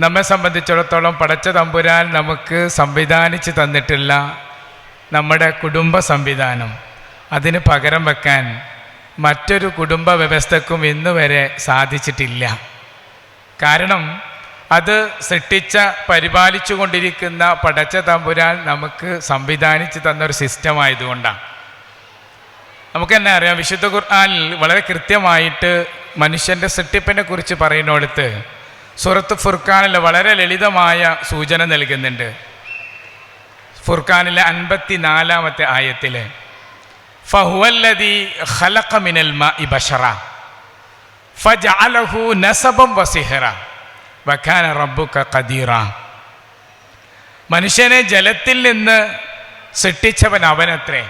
നമ്മെ സംബന്ധിച്ചിടത്തോളം പടച്ച തമ്പുരാൻ നമുക്ക് സംവിധാനിച്ച് തന്നിട്ടില്ല. നമ്മുടെ കുടുംബ സംവിധാനം. അതിന് പകരം വെക്കാൻ മറ്റൊരു കുടുംബ വ്യവസ്ഥക്കും ഇന്ന് വരെ സാധിച്ചിട്ടില്ല. കാരണം അത് സൃഷ്ടിച്ച പരിപാലിച്ചു കൊണ്ടിരിക്കുന്ന പടച്ച തമ്പുരാൻ നമുക്ക് സംവിധാനിച്ച് തന്നൊരു സിസ്റ്റം ആയതുകൊണ്ടാണ്. നമുക്ക് തന്നെ അറിയാം വിശുദ്ധ ഖുർആാനിൽ വളരെ കൃത്യമായിട്ട് മനുഷ്യന്റെ സൃഷ്ടിപ്പിനെ കുറിച്ച് പറയുന്നിടത്ത് സുറത്ത് ഫുർഖാനിൽ വളരെ ലളിതമായ സൂചന നൽകുന്നുണ്ട്. ഫുർഖാനിലെ അൻപത്തി നാലാമത്തെ ആയത്തിലെ ഫഹുവല്ലതി ഖലഖ മിനൽ മാഇ ബശറ ഫജഅലഹു നസബം വസിഹറ വഖാന റബ്ബുക ഖദീറ. മനുഷ്യനെ ജലത്തിൽ നിന്ന് സൃഷ്ടിച്ചവൻ അവനത്രേ.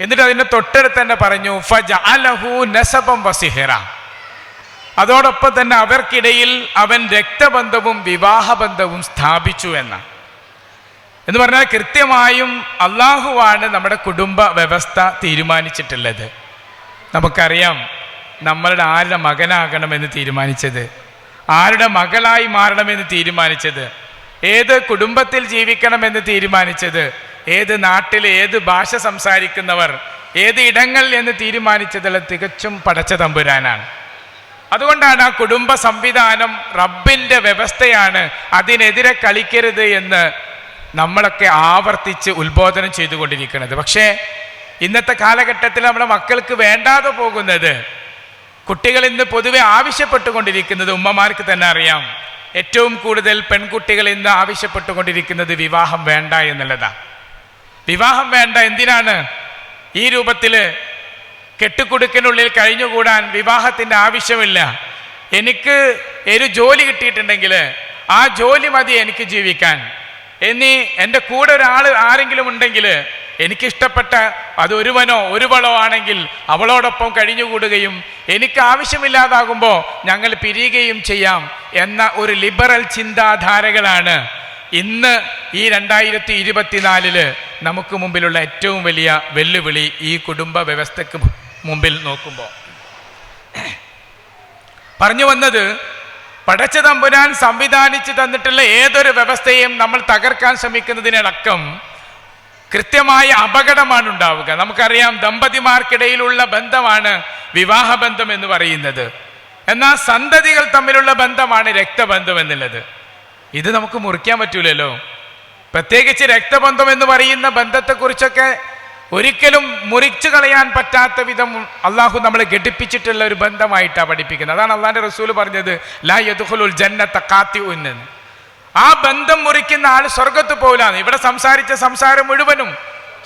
എന്നിട്ട് അതിന്റെ തൊട്ടടുത്ത് തന്നെ പറഞ്ഞു ഫജഅലഹു നസബം വസിഹറ അതോടൊപ്പം തന്നെ അവർക്കിടയിൽ അവൻ രക്തബന്ധവും വിവാഹബന്ധവും സ്ഥാപിച്ചു എന്നാണ്. എന്ന് പറഞ്ഞാൽ കൃത്യമായും അള്ളാഹുവാണ് നമ്മുടെ കുടുംബ വ്യവസ്ഥ തീരുമാനിച്ചിട്ടുള്ളത്. നമുക്കറിയാം നമ്മളുടെ ആരുടെ മകനാകണമെന്ന് തീരുമാനിച്ചത് ആരുടെ മകളായി മാറണമെന്ന് തീരുമാനിച്ചത് ഏത് കുടുംബത്തിൽ ജീവിക്കണമെന്ന് തീരുമാനിച്ചത് ഏത് നാട്ടിൽ ഏത് ഭാഷ സംസാരിക്കുന്നവർ ഏത് ഇടങ്ങൾ എന്ന് തീരുമാനിച്ചതെല്ലാം തികച്ചും പടച്ച തമ്പുരാനാണ്. അതുകൊണ്ടാണ് ആ കുടുംബ സംവിധാനം റബ്ബിന്റെ വ്യവസ്ഥയാണ് അതിനെതിരെ കളിക്കരുത് എന്ന് നമ്മളൊക്കെ ആവർത്തിച്ച് ഉത്ബോധനം ചെയ്തുകൊണ്ടിരിക്കുന്നത്. പക്ഷേ ഇന്നത്തെ കാലഘട്ടത്തിൽ നമ്മുടെ മക്കൾക്ക് വേണ്ടാതെ പോകുന്നത് കുട്ടികൾ ഇന്ന് പൊതുവെ ആവശ്യപ്പെട്ടുകൊണ്ടിരിക്കുന്നത് ഉമ്മമാർക്ക് തന്നെ അറിയാം. ഏറ്റവും കൂടുതൽ പെൺകുട്ടികൾ ഇന്ന് ആവശ്യപ്പെട്ടുകൊണ്ടിരിക്കുന്നത് വിവാഹം വേണ്ട എന്നുള്ളതാണ് വിവാഹം വേണ്ട എന്തിനാണ്? ഈ രൂപത്തിൽ കെട്ടുകുടുക്കിനുള്ളിൽ കഴിഞ്ഞുകൂടാൻ വിവാഹത്തിന്റെ ആവശ്യമില്ല. എനിക്ക് ഒരു ജോലി കിട്ടിയിട്ടുണ്ടെങ്കിൽ ആ ജോലി മതി എനിക്ക് ജീവിക്കാൻ. എന്നീ എന്റെ കൂടെ ഒരാൾ ആരെങ്കിലും ഉണ്ടെങ്കിൽ എനിക്കിഷ്ടപ്പെട്ട അത് ഒരുവനോ ഒരുവളോ ആണെങ്കിൽ അവളോടൊപ്പം കഴിഞ്ഞുകൂടുകയും എനിക്ക് ആവശ്യമില്ലാതാകുമ്പോൾ ഞങ്ങൾ പിരിയുകയും ചെയ്യാം എന്ന ഒരു ലിബറൽ ചിന്താധാരകളാണ്. ഇന്ന് ഈ രണ്ടായിരത്തി ഇരുപത്തിനാലിൽ നമുക്ക് മുമ്പിലുള്ള ഏറ്റവും വലിയ വെല്ലുവിളി ഈ കുടുംബ വ്യവസ്ഥക്ക് മുമ്പിൽ നോക്കുമ്പോൾ പറഞ്ഞു വന്നത് പടച്ച തമ്പുരാൻ സംവിധാനിച്ചു തന്നിട്ടുള്ള ഏതൊരു വ്യവസ്ഥയും നമ്മൾ തകർക്കാൻ ശ്രമിക്കുന്നതിനടക്കം കൃത്യമായ അപകടമാണ് ഉണ്ടാവുക. നമുക്കറിയാം ദമ്പതിമാർക്കിടയിലുള്ള ബന്ധമാണ് വിവാഹബന്ധം എന്ന് പറയുന്നത്. എന്നാൽ സന്തതികൾ തമ്മിലുള്ള ബന്ധമാണ് രക്തബന്ധം എന്നുള്ളത്. ഇത് നമുക്ക് മുറിക്കാൻ പറ്റൂലല്ലോ. പ്രത്യേകിച്ച് രക്തബന്ധം എന്ന് പറയുന്ന ബന്ധത്തെക്കുറിച്ചൊക്കെ ഒരിക്കലും മുറിച്ചു കളയാൻ പറ്റാത്ത വിധം അള്ളാഹു നമ്മളെ ഘടിപ്പിച്ചിട്ടുള്ള ഒരു ബന്ധമായിട്ടാണ് പഠിപ്പിക്കുന്നത്. അതാണ് അള്ളാഹിന്റെ റസൂൽ പറഞ്ഞത് ലാ യദുഖുലുൽ ജന്നത്ത കാത്തി ഉന്നൻ ആ ബന്ധം മുറിക്കുന്ന ആൾ സ്വർഗത്ത് പോലാണ്. ഇവിടെ സംസാരിച്ച സംസാരം മുഴുവനും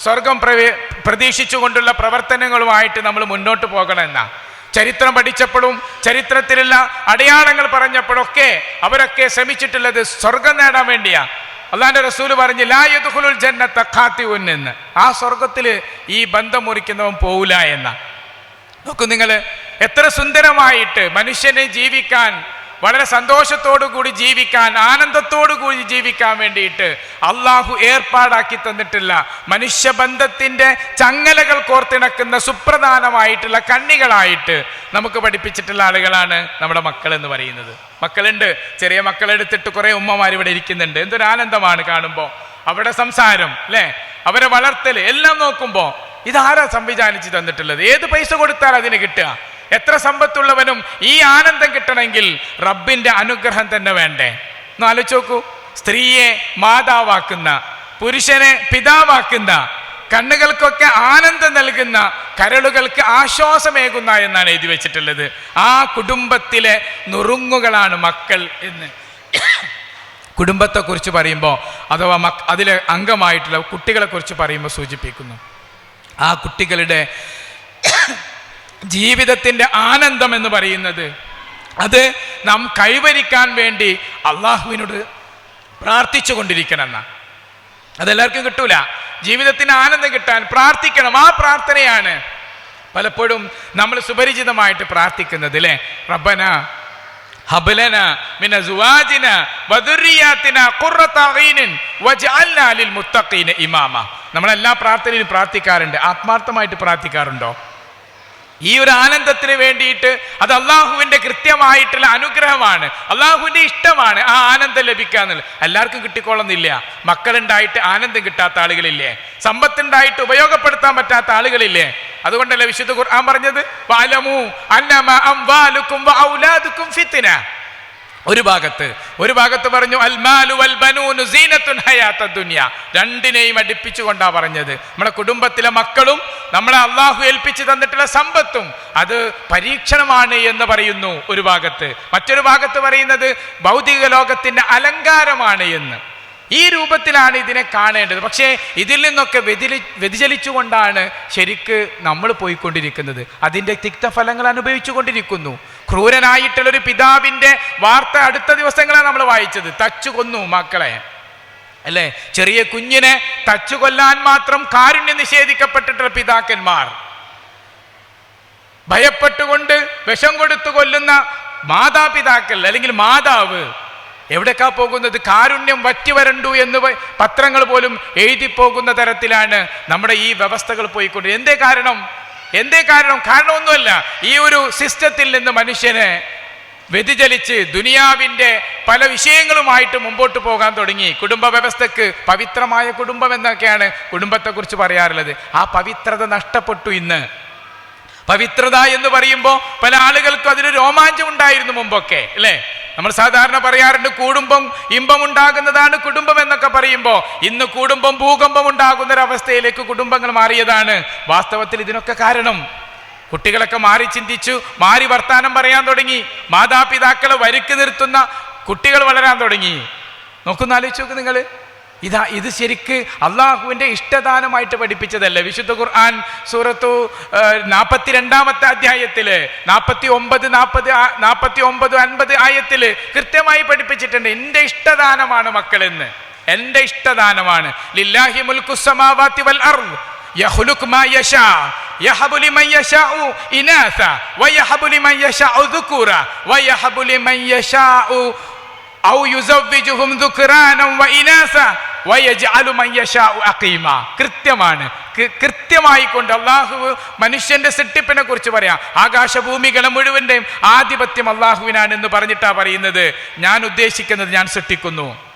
സ്വർഗം പ്രവേ പ്രതീക്ഷിച്ചുകൊണ്ടുള്ള പ്രവർത്തനങ്ങളുമായിട്ട് നമ്മൾ മുന്നോട്ട് പോകണം എന്നാ. ചരിത്രം പഠിച്ചപ്പോഴും ചരിത്രത്തിലുള്ള അടയാളങ്ങൾ പറഞ്ഞപ്പോഴൊക്കെ അവരൊക്കെ ശ്രമിച്ചിട്ടുള്ളത് സ്വർഗം നേടാൻ വേണ്ടിയാ. അള്ളാന്റെ റസൂൽ പറഞ്ഞു ലായുദുൽ ജന്നത്ത ഖാത്തി ഉന്നെന്ന് ആ സ്വർഗത്തിൽ ഈ ബന്ധം മുറിക്കുന്നവൻ പോവില്ല എന്ന. നോക്കൂ നിങ്ങൾ എത്ര സുന്ദരമായിട്ട് മനുഷ്യനെ ജീവിക്കാൻ വളരെ സന്തോഷത്തോടു കൂടി ജീവിക്കാൻ ആനന്ദത്തോടു കൂടി ജീവിക്കാൻ വേണ്ടിയിട്ട് അള്ളാഹു ഏർപ്പാടാക്കി തന്നിട്ടുള്ള മനുഷ്യബന്ധത്തിന്റെ ചങ്ങലകൾ കോർത്തിണക്കുന്ന സുപ്രധാനമായിട്ടുള്ള കണ്ണികളായിട്ട് നമുക്ക് പഠിപ്പിച്ചിട്ടുള്ള ആളുകളാണ് നമ്മുടെ മക്കൾ എന്ന് പറയുന്നത്. മക്കളുണ്ട്. ചെറിയ മക്കളെടുത്തിട്ട് കുറേ ഉമ്മമാർ ഇവിടെ ഇരിക്കുന്നുണ്ട്. എന്തൊരു ആനന്ദമാണ് കാണുമ്പോൾ അവരുടെ സംസാരം അല്ലേ? അവരെ വളർത്തൽ എല്ലാം നോക്കുമ്പോൾ ഇതാരാ സംവിധാനിച്ച് തന്നിട്ടുള്ളത്? ഏത് പൈസ കൊടുത്താൽ അതിന് കിട്ടുക? എത്ര സമ്പത്തുള്ളവനും ഈ ആനന്ദം കിട്ടണമെങ്കിൽ റബ്ബിന്റെ അനുഗ്രഹം തന്നെ വേണ്ടേ? ഒന്ന് ആലോചിച്ച് നോക്കൂ. സ്ത്രീയെ മാതാവാക്കുന്ന പുരുഷനെ പിതാവാക്കുന്ന കണ്ണുകൾക്കൊക്കെ ആനന്ദം നൽകുന്ന കരളുകൾക്ക് ആശ്വാസമേകുന്ന എന്നാണ് എഴുതി വെച്ചിട്ടുള്ളത്. ആ കുടുംബത്തിലെ നുറുങ്ങുകളാണ് മക്കൾ എന്ന്. കുടുംബത്തെക്കുറിച്ച് പറയുമ്പോൾ അഥവാ മക് അതിലെ അംഗമായിട്ടുള്ള കുട്ടികളെക്കുറിച്ച് പറയുമ്പോൾ സൂചിപ്പിക്കുന്നു. ആ കുട്ടികളുടെ ജീവിതത്തിന്റെ ആനന്ദം എന്ന് പറയുന്നത്. അത് നാം കൈവരിക്കാൻ വേണ്ടി അള്ളാഹുവിനോട് പ്രാർത്ഥിച്ചു കൊണ്ടിരിക്കണം എന്നാ അതെല്ലാവർക്കും കിട്ടൂല. ജീവിതത്തിന് ആനന്ദം കിട്ടാൻ പ്രാർത്ഥിക്കണം. ആ പ്രാർത്ഥനയാണ് പലപ്പോഴും നമ്മൾ സുപരിചിതമായിട്ട് പ്രാർത്ഥിക്കുന്നത് അല്ലേ റബ്ബന ഹബലന മിന സുവാജിന വദുരിയാത്തിന ഖുർറതഈനിൻ വജഅൽനാ ലിൽ മുത്തഖീന ഇമാമ. നമ്മളെല്ലാ പ്രാർത്ഥനയിലും പ്രാർത്ഥിക്കാറുണ്ട്. ആത്മാർത്ഥമായിട്ട് പ്രാർത്ഥിക്കാറുണ്ടോ? ഈ ഒരു ആനന്ദത്തിന് വേണ്ടിയിട്ട് അത് അള്ളാഹുവിന്റെ കൃത്യമായിട്ടുള്ള അനുഗ്രഹമാണ് അള്ളാഹുവിന്റെ ഇഷ്ടമാണ് ആ ആനന്ദം ലഭിക്കുക എന്നുള്ളത്. എല്ലാവർക്കും കിട്ടിക്കോളുന്നില്ല. മക്കളുണ്ടായിട്ട് ആനന്ദം കിട്ടാത്ത ആളുകളില്ലേ? സമ്പത്തുണ്ടായിട്ട് ഉപയോഗപ്പെടുത്താൻ പറ്റാത്ത ആളുകളില്ലേ? അതുകൊണ്ടല്ലേ വിശുദ്ധ ഖുർആൻ പറഞ്ഞത്? "വഅലമു അന്നമ അംവാലുക്കും വഔലാദുക്കും ഫിത്ന. ഒരു ഭാഗത്ത്. ഒരു ഭാഗത്ത് പറഞ്ഞു അൽമാലു വൽ ബനൂനു സീനത്തുൻ ഹയാത്ത ദുനിയ. രണ്ടിനെയും അടുപ്പിച്ചുകൊണ്ടാ പറഞ്ഞത്. നമ്മുടെ കുടുംബത്തിലെ മക്കളും നമ്മളെ അള്ളാഹു ഏൽപ്പിച്ചു തന്നിട്ടുള്ള സമ്പത്തും അത് പരീക്ഷണമാണ് എന്ന് പറയുന്നു ഒരു ഭാഗത്ത്. മറ്റൊരു ഭാഗത്ത് പറയുന്നത് ഭൗതിക ലോകത്തിന്റെ അലങ്കാരമാണ് എന്ന്. ഈ രൂപത്തിലാണ് ഇതിനെ കാണേണ്ടത്. പക്ഷേ ഇതിൽ നിന്നൊക്കെ വ്യതിലി വ്യതിചലിച്ചുകൊണ്ടാണ് ശരിക്ക് നമ്മൾ പോയിക്കൊണ്ടിരിക്കുന്നത്. അതിന്റെ തിക്തഫലങ്ങൾ അനുഭവിച്ചു ക്രൂരനായിട്ടുള്ള ഒരു പിതാവിന്റെ വാർത്ത അടുത്ത ദിവസങ്ങളാണ് നമ്മൾ വായിച്ചത്. തച്ചു കൊന്നു മക്കളെ. അല്ലേ? ചെറിയ കുഞ്ഞിനെ തച്ചു കൊല്ലാൻ മാത്രം കാരുണ്യം നിഷേധിക്കപ്പെട്ടിട്ടുള്ള പിതാക്കന്മാർ. ഭയപ്പെട്ടുകൊണ്ട് വിഷം കൊടുത്തു കൊല്ലുന്ന മാതാപിതാക്കൾ അല്ലെങ്കിൽ മാതാവ് എവിടേക്കാ പോകുന്നത്? കാരുണ്യം വറ്റി വരണ്ടു എന്ന് പത്രങ്ങൾ പോലും എഴുതി പോകുന്ന തരത്തിലാണ് നമ്മുടെ ഈ വ്യവസ്ഥകൾ പോയിക്കൊണ്ട് എന്തേ കാരണം? എന്തേ കാരണം? കാരണമൊന്നുമല്ല. ഈ ഒരു സിസ്റ്റത്തിൽ നിന്ന് മനുഷ്യനെ വ്യതിചലിച്ച് ദുനിയാവിന്റെ പല വിഷയങ്ങളുമായിട്ട് മുമ്പോട്ട് പോകാൻ തുടങ്ങി. കുടുംബ വ്യവസ്ഥക്ക് പവിത്രമായ കുടുംബം എന്നൊക്കെയാണ് കുടുംബത്തെക്കുറിച്ച് പറയാറുള്ളത്. ആ പവിത്രത നഷ്ടപ്പെട്ടു ഇന്ന്. പവിത്രത എന്ന് പറയുമ്പോൾ പല ആളുകൾക്കും അതിന് രോമാഞ്ചം ഉണ്ടായിരുന്നു മുമ്പൊക്കെ അല്ലേ? നമ്മൾ സാധാരണ പറയാറുണ്ട് കൂടുമ്പം ഇമ്പം ഉണ്ടാകുന്നതാണ് കുടുംബം എന്നൊക്കെ പറയുമ്പോൾ ഇന്ന് കുടുംബം ഭൂകമ്പം ഉണ്ടാകുന്ന ഒരവസ്ഥയിലേക്ക് കുടുംബങ്ങൾ മാറിയതാണ്. വാസ്തവത്തിൽ ഇതിനൊക്കെ കാരണം കുട്ടികളൊക്കെ മാറി ചിന്തിച്ചു മാറി വർത്താനം പറയാൻ തുടങ്ങി മാതാപിതാക്കളെ വരിക്ക് നിർത്തുന്ന കുട്ടികൾ വളരാൻ തുടങ്ങി. നോക്കുന്ന ആലോചിച്ച് നോക്ക് നിങ്ങൾ ഇതാ ഇത് ശരിക്ക് അള്ളാഹുവിൻ്റെ ഇഷ്ടദാനമായിട്ട് പഠിപ്പിച്ചതല്ല വിശുദ്ധ ഖുർആൻ സൂറത്തു നാൽപ്പത്തി രണ്ടാമത്തെ അധ്യായത്തില് നാൽപ്പത്തി ഒമ്പത് നാൽപ്പത് നാൽപ്പത്തി ഒമ്പത് അൻപത് ആയത്തില് കൃത്യമായി പഠിപ്പിച്ചിട്ടുണ്ട് എൻ്റെ ഇഷ്ടദാനമാണ് മക്കളെന്ന് എൻ്റെ ഇഷ്ടദാനമാണ് ലില്ലാഹി മുൽക്കുസമാവാത്തി വൽ അർദ് يخلق ما يشاء يهب لمن يشاء إناثا ويهب لمن يشاء ذكورا ويهب لمن يشاء കൃത്യമാണ്. കൃത്യമായി കൊണ്ട് അള്ളാഹു മനുഷ്യന്റെ സിട്ടിപ്പിനെ കുറിച്ച് പറയാം. ആകാശഭൂമികളെ മുഴുവന്റെയും ആധിപത്യം അള്ളാഹുവിനാണ് എന്ന് പറഞ്ഞിട്ടാ പറയുന്നത്. ഞാൻ ഉദ്ദേശിക്കുന്നത് ഞാൻ സൃഷ്ടിക്കുന്നു.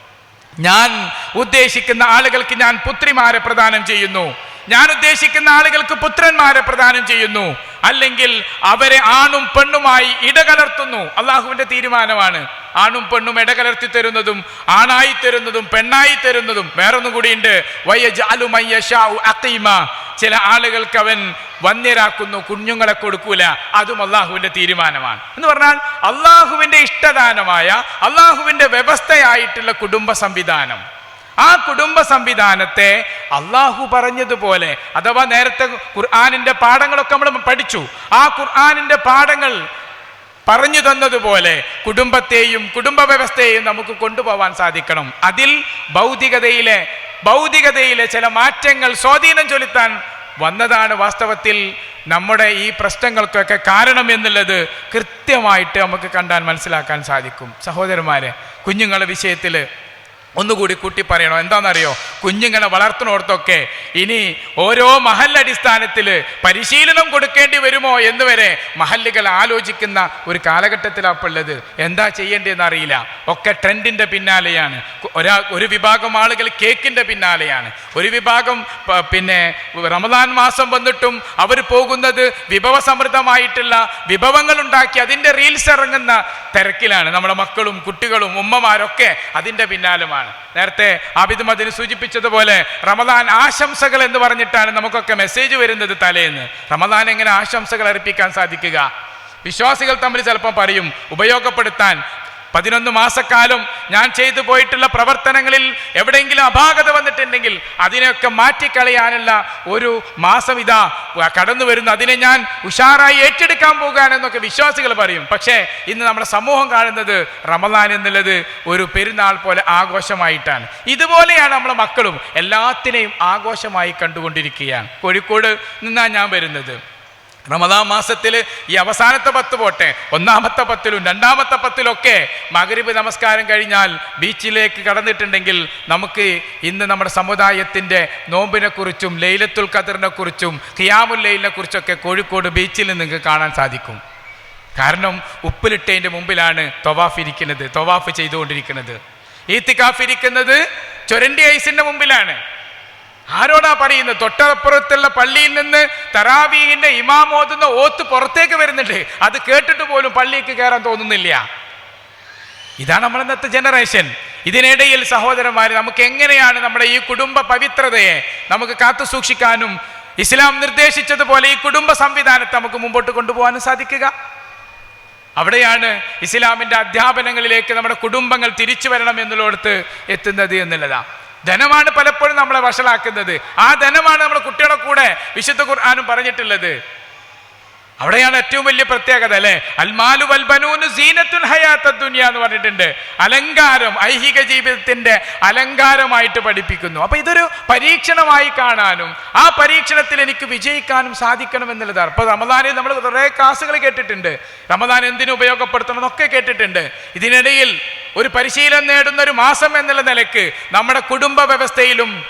ഞാൻ ഉദ്ദേശിക്കുന്ന ആളുകൾക്ക് ഞാൻ പുത്രിമാരെ പ്രദാനം ചെയ്യുന്നു. ഞാൻ ഉദ്ദേശിക്കുന്ന ആളുകൾക്ക് പുത്രന്മാരെ പ്രദാനം ചെയ്യുന്നു. അല്ലെങ്കിൽ അവരെ ആണും പെണ്ണുമായി ഇടകലർത്തുന്നു. അള്ളാഹുവിന്റെ തീരുമാനമാണ്. ആണും പെണ്ണും ഇടകലർത്തി തരുന്നതും ആണായി തരുന്നതും പെണ്ണായി തരുന്നതും. വേറൊന്നും കൂടിയുണ്ട്. ചില ആളുകൾക്ക് അവൻ വന്യരാക്കുന്നു കുഞ്ഞുങ്ങളെ കൊടുക്കൂല. അതും അള്ളാഹുവിന്റെ തീരുമാനമാണ്. എന്ന് പറഞ്ഞാൽ അള്ളാഹുവിന്റെ ഇഷ്ടദാനമായ അള്ളാഹുവിന്റെ വ്യവസ്ഥയായിട്ടുള്ള കുടുംബ സംവിധാനം. ആ കുടുംബ സംവിധാനത്തെ അള്ളാഹു പറഞ്ഞതുപോലെ അഥവാ നേരത്തെ ഖുർആാനിന്റെ പാഠങ്ങളൊക്കെ നമ്മൾ പഠിച്ചു ആ ഖുർആാനിന്റെ പാഠങ്ങൾ പറഞ്ഞു തന്നതുപോലെ കുടുംബത്തെയും കുടുംബ വ്യവസ്ഥയെയും നമുക്ക് കൊണ്ടുപോകാൻ സാധിക്കണം. അതിൽ ഭൗതികതയിലെ ഭൗതികതയിലെ ചില മാറ്റങ്ങൾ സ്വാധീനം ചെലുത്താൻ വന്നതാണ് വാസ്തവത്തിൽ നമ്മുടെ ഈ പ്രശ്നങ്ങൾക്കൊക്കെ കാരണം എന്നുള്ളത് കൃത്യമായിട്ട് നമുക്ക് കണ്ടാൽ മനസ്സിലാക്കാൻ സാധിക്കും. സഹോദരന്മാരെ കുഞ്ഞുങ്ങളുടെ വിഷയത്തിൽ ഒന്നുകൂടി കൂട്ടി പറയണോ? എന്താണെന്നറിയോ? കുഞ്ഞുങ്ങളെ വളർത്തുന്നോടത്തൊക്കെ ഇനി ഓരോ മഹല്ലടിസ്ഥാനത്തിൽ പരിശീലനം കൊടുക്കേണ്ടി വരുമോ എന്ന് വരെ മഹല്ലുകൾ ആലോചിക്കുന്ന ഒരു കാലഘട്ടത്തിലാണ് ഉള്ളത്. എന്താ ചെയ്യേണ്ടതെന്ന് അറിയില്ല. ഒക്കെ ട്രെൻഡിന്റെ പിന്നാലെയാണ്. ഒരാ ഒരു വിഭാഗം ആളുകൾ കേക്കിന്റെ പിന്നാലെയാണ്. ഒരു വിഭാഗം പിന്നെ റമദാൻ മാസം വന്നിട്ടും അവർ പോകുന്നത് വിഭവസമൃദ്ധമായിട്ടുള്ള വിഭവങ്ങൾ ഉണ്ടാക്കി അതിന്റെ റീൽസ് ഇറങ്ങുന്ന തിരക്കിലാണ്. നമ്മുടെ മക്കളും കുട്ടികളും ഉമ്മമാരൊക്കെ അതിന്റെ പിന്നാലുമാണ് നേരത്തെ ആബിദ് മദിന് സൂചിപ്പിച്ചതുപോലെ റമദാൻ ആശംസകൾ എന്ന് പറഞ്ഞിട്ടാണ് നമുക്കൊക്കെ മെസ്സേജ് വരുന്നത് തലേന്ന്. റമദാൻ എങ്ങനെ ആശംസകൾ അർപ്പിക്കാൻ സാധിക്കുക? വിശ്വാസികൾ തമ്മിൽ ചിലപ്പോൾ പറയും ഉപയോഗപ്പെടുത്താൻ. പതിനൊന്ന് മാസക്കാലം ഞാൻ ചെയ്തു പോയിട്ടുള്ള പ്രവർത്തനങ്ങളിൽ എവിടെയെങ്കിലും അപാകത വന്നിട്ടുണ്ടെങ്കിൽ അതിനെയൊക്കെ മാറ്റിക്കളയാനുള്ള ഒരു മാസം ഇതാ കടന്നു വരുന്നു. അതിനെ ഞാൻ ഉഷാറായി ഏറ്റെടുക്കാൻ പോകാനെന്നൊക്കെ വിശ്വാസികൾ പറയും. പക്ഷേ ഇന്ന് നമ്മുടെ സമൂഹം കാണുന്നത് റമദാൻ എന്നുള്ളത് ഒരു പെരുന്നാൾ പോലെ ആഘോഷമായിട്ടാണ്. ഇതുപോലെയാണ് നമ്മുടെ മക്കളും എല്ലാത്തിനെയും ആഘോഷമായി കണ്ടുകൊണ്ടിരിക്കുകയാണ്. കോഴിക്കോട് നിന്നാണ് ഞാൻ വരുന്നത്. റമദാൻ മാസത്തിൽ ഈ അവസാനത്തെ പത്ത് പോട്ടെ ഒന്നാമത്തെ പത്തിലും രണ്ടാമത്തെ പത്തിലൊക്കെ മകരിബ് നമസ്കാരം കഴിഞ്ഞാൽ ബീച്ചിലേക്ക് കടന്നിട്ടുണ്ടെങ്കിൽ നമുക്ക് ഇന്ന് നമ്മുടെ സമുദായത്തിന്റെ നോമ്പിനെക്കുറിച്ചും ലൈലത്തുൽ ഖദറിനെ കുറിച്ചും ഖിയാമുൽ കുറിച്ചൊക്കെ കോഴിക്കോട് ബീച്ചിൽ നിങ്ങൾക്ക് കാണാൻ സാധിക്കും. കാരണം ഉപ്പിലിട്ടതിന്റെ മുമ്പിലാണ് തൊവാഫ് ഇരിക്കുന്നത് തൊവാഫ് ചെയ്തുകൊണ്ടിരിക്കുന്നത്. ഈത്തിക്കാഫ് ഇരിക്കുന്നത് ചൊരണ്ടി ഐസിന്റെ മുമ്പിലാണ്. ആരോടാ പറയുന്നത് തൊട്ടപ്പുറത്തുള്ള പള്ളിയിൽ നിന്ന് തറാവീഹിന്റെ ഇമാം ഓതുന്ന ഓത്ത് പുറത്തേക്ക് വരുന്നുണ്ട്. അത് കേട്ടിട്ട് പോലും പള്ളിക്ക് കയറാൻ തോന്നുന്നില്ല. ഇതാണ് നമ്മൾ ഇന്നത്തെ ജനറേഷൻ ഇതിനിടയിൽ സഹോദരന്മാർ നമുക്ക് എങ്ങനെയാണ് നമ്മുടെ ഈ കുടുംബ പവിത്രതയെ നമുക്ക് കാത്തു സൂക്ഷിക്കാനും ഇസ്ലാം നിർദ്ദേശിച്ചതുപോലെ ഈ കുടുംബ സംവിധാനത്തെ നമുക്ക് മുമ്പോട്ട് കൊണ്ടുപോകാനും സാധിക്കുക? അവിടെയാണ് ഇസ്ലാമിന്റെ അധ്യാപനങ്ങളിലേക്ക് നമ്മുടെ കുടുംബങ്ങൾ തിരിച്ചു വരണം എന്നുള്ളിടത്ത് എത്തുന്നത് എന്നുള്ളതാണ് ധനമാണ് പലപ്പോഴും നമ്മളെ വഷളാക്കുന്നത്. ആ ധനമാണ് നമ്മുടെ കുട്ടികളെ കൂടെ വിശുദ്ധ ഖുർആാനും പറഞ്ഞിട്ടുള്ളത്. അവിടെയാണ് ഏറ്റവും വലിയ പ്രത്യേകത അല്ലെ? അൽമാലു വൽബനൂന് സീനത്തുൻ ഹയാത്ത ദുനിയ എന്ന് പറഞ്ഞിട്ടുണ്ട്. അലങ്കാരം ഐഹിക ജീവിതത്തിന്റെ അലങ്കാരമായിട്ട് പഠിപ്പിക്കുന്നു. അപ്പൊ ഇതൊരു പരീക്ഷണമായി കാണാനും ആ പരീക്ഷണത്തിൽ എനിക്ക് വിജയിക്കാനും സാധിക്കണം എന്നുള്ളതാണ്. അപ്പൊ റമദാനിൽ നമ്മൾ കുറേ ക്ലാസ്സുകൾ കേട്ടിട്ടുണ്ട്. റമദാൻ എന്തിനു ഉപയോഗപ്പെടുത്തണം എന്നൊക്കെ കേട്ടിട്ടുണ്ട്. ഇതിനിടയിൽ ഒരു പരിശീലനം നേടുന്ന ഒരു മാസം എന്നുള്ള നിലയ്ക്ക് നമ്മുടെ കുടുംബ വ്യവസ്ഥയിലും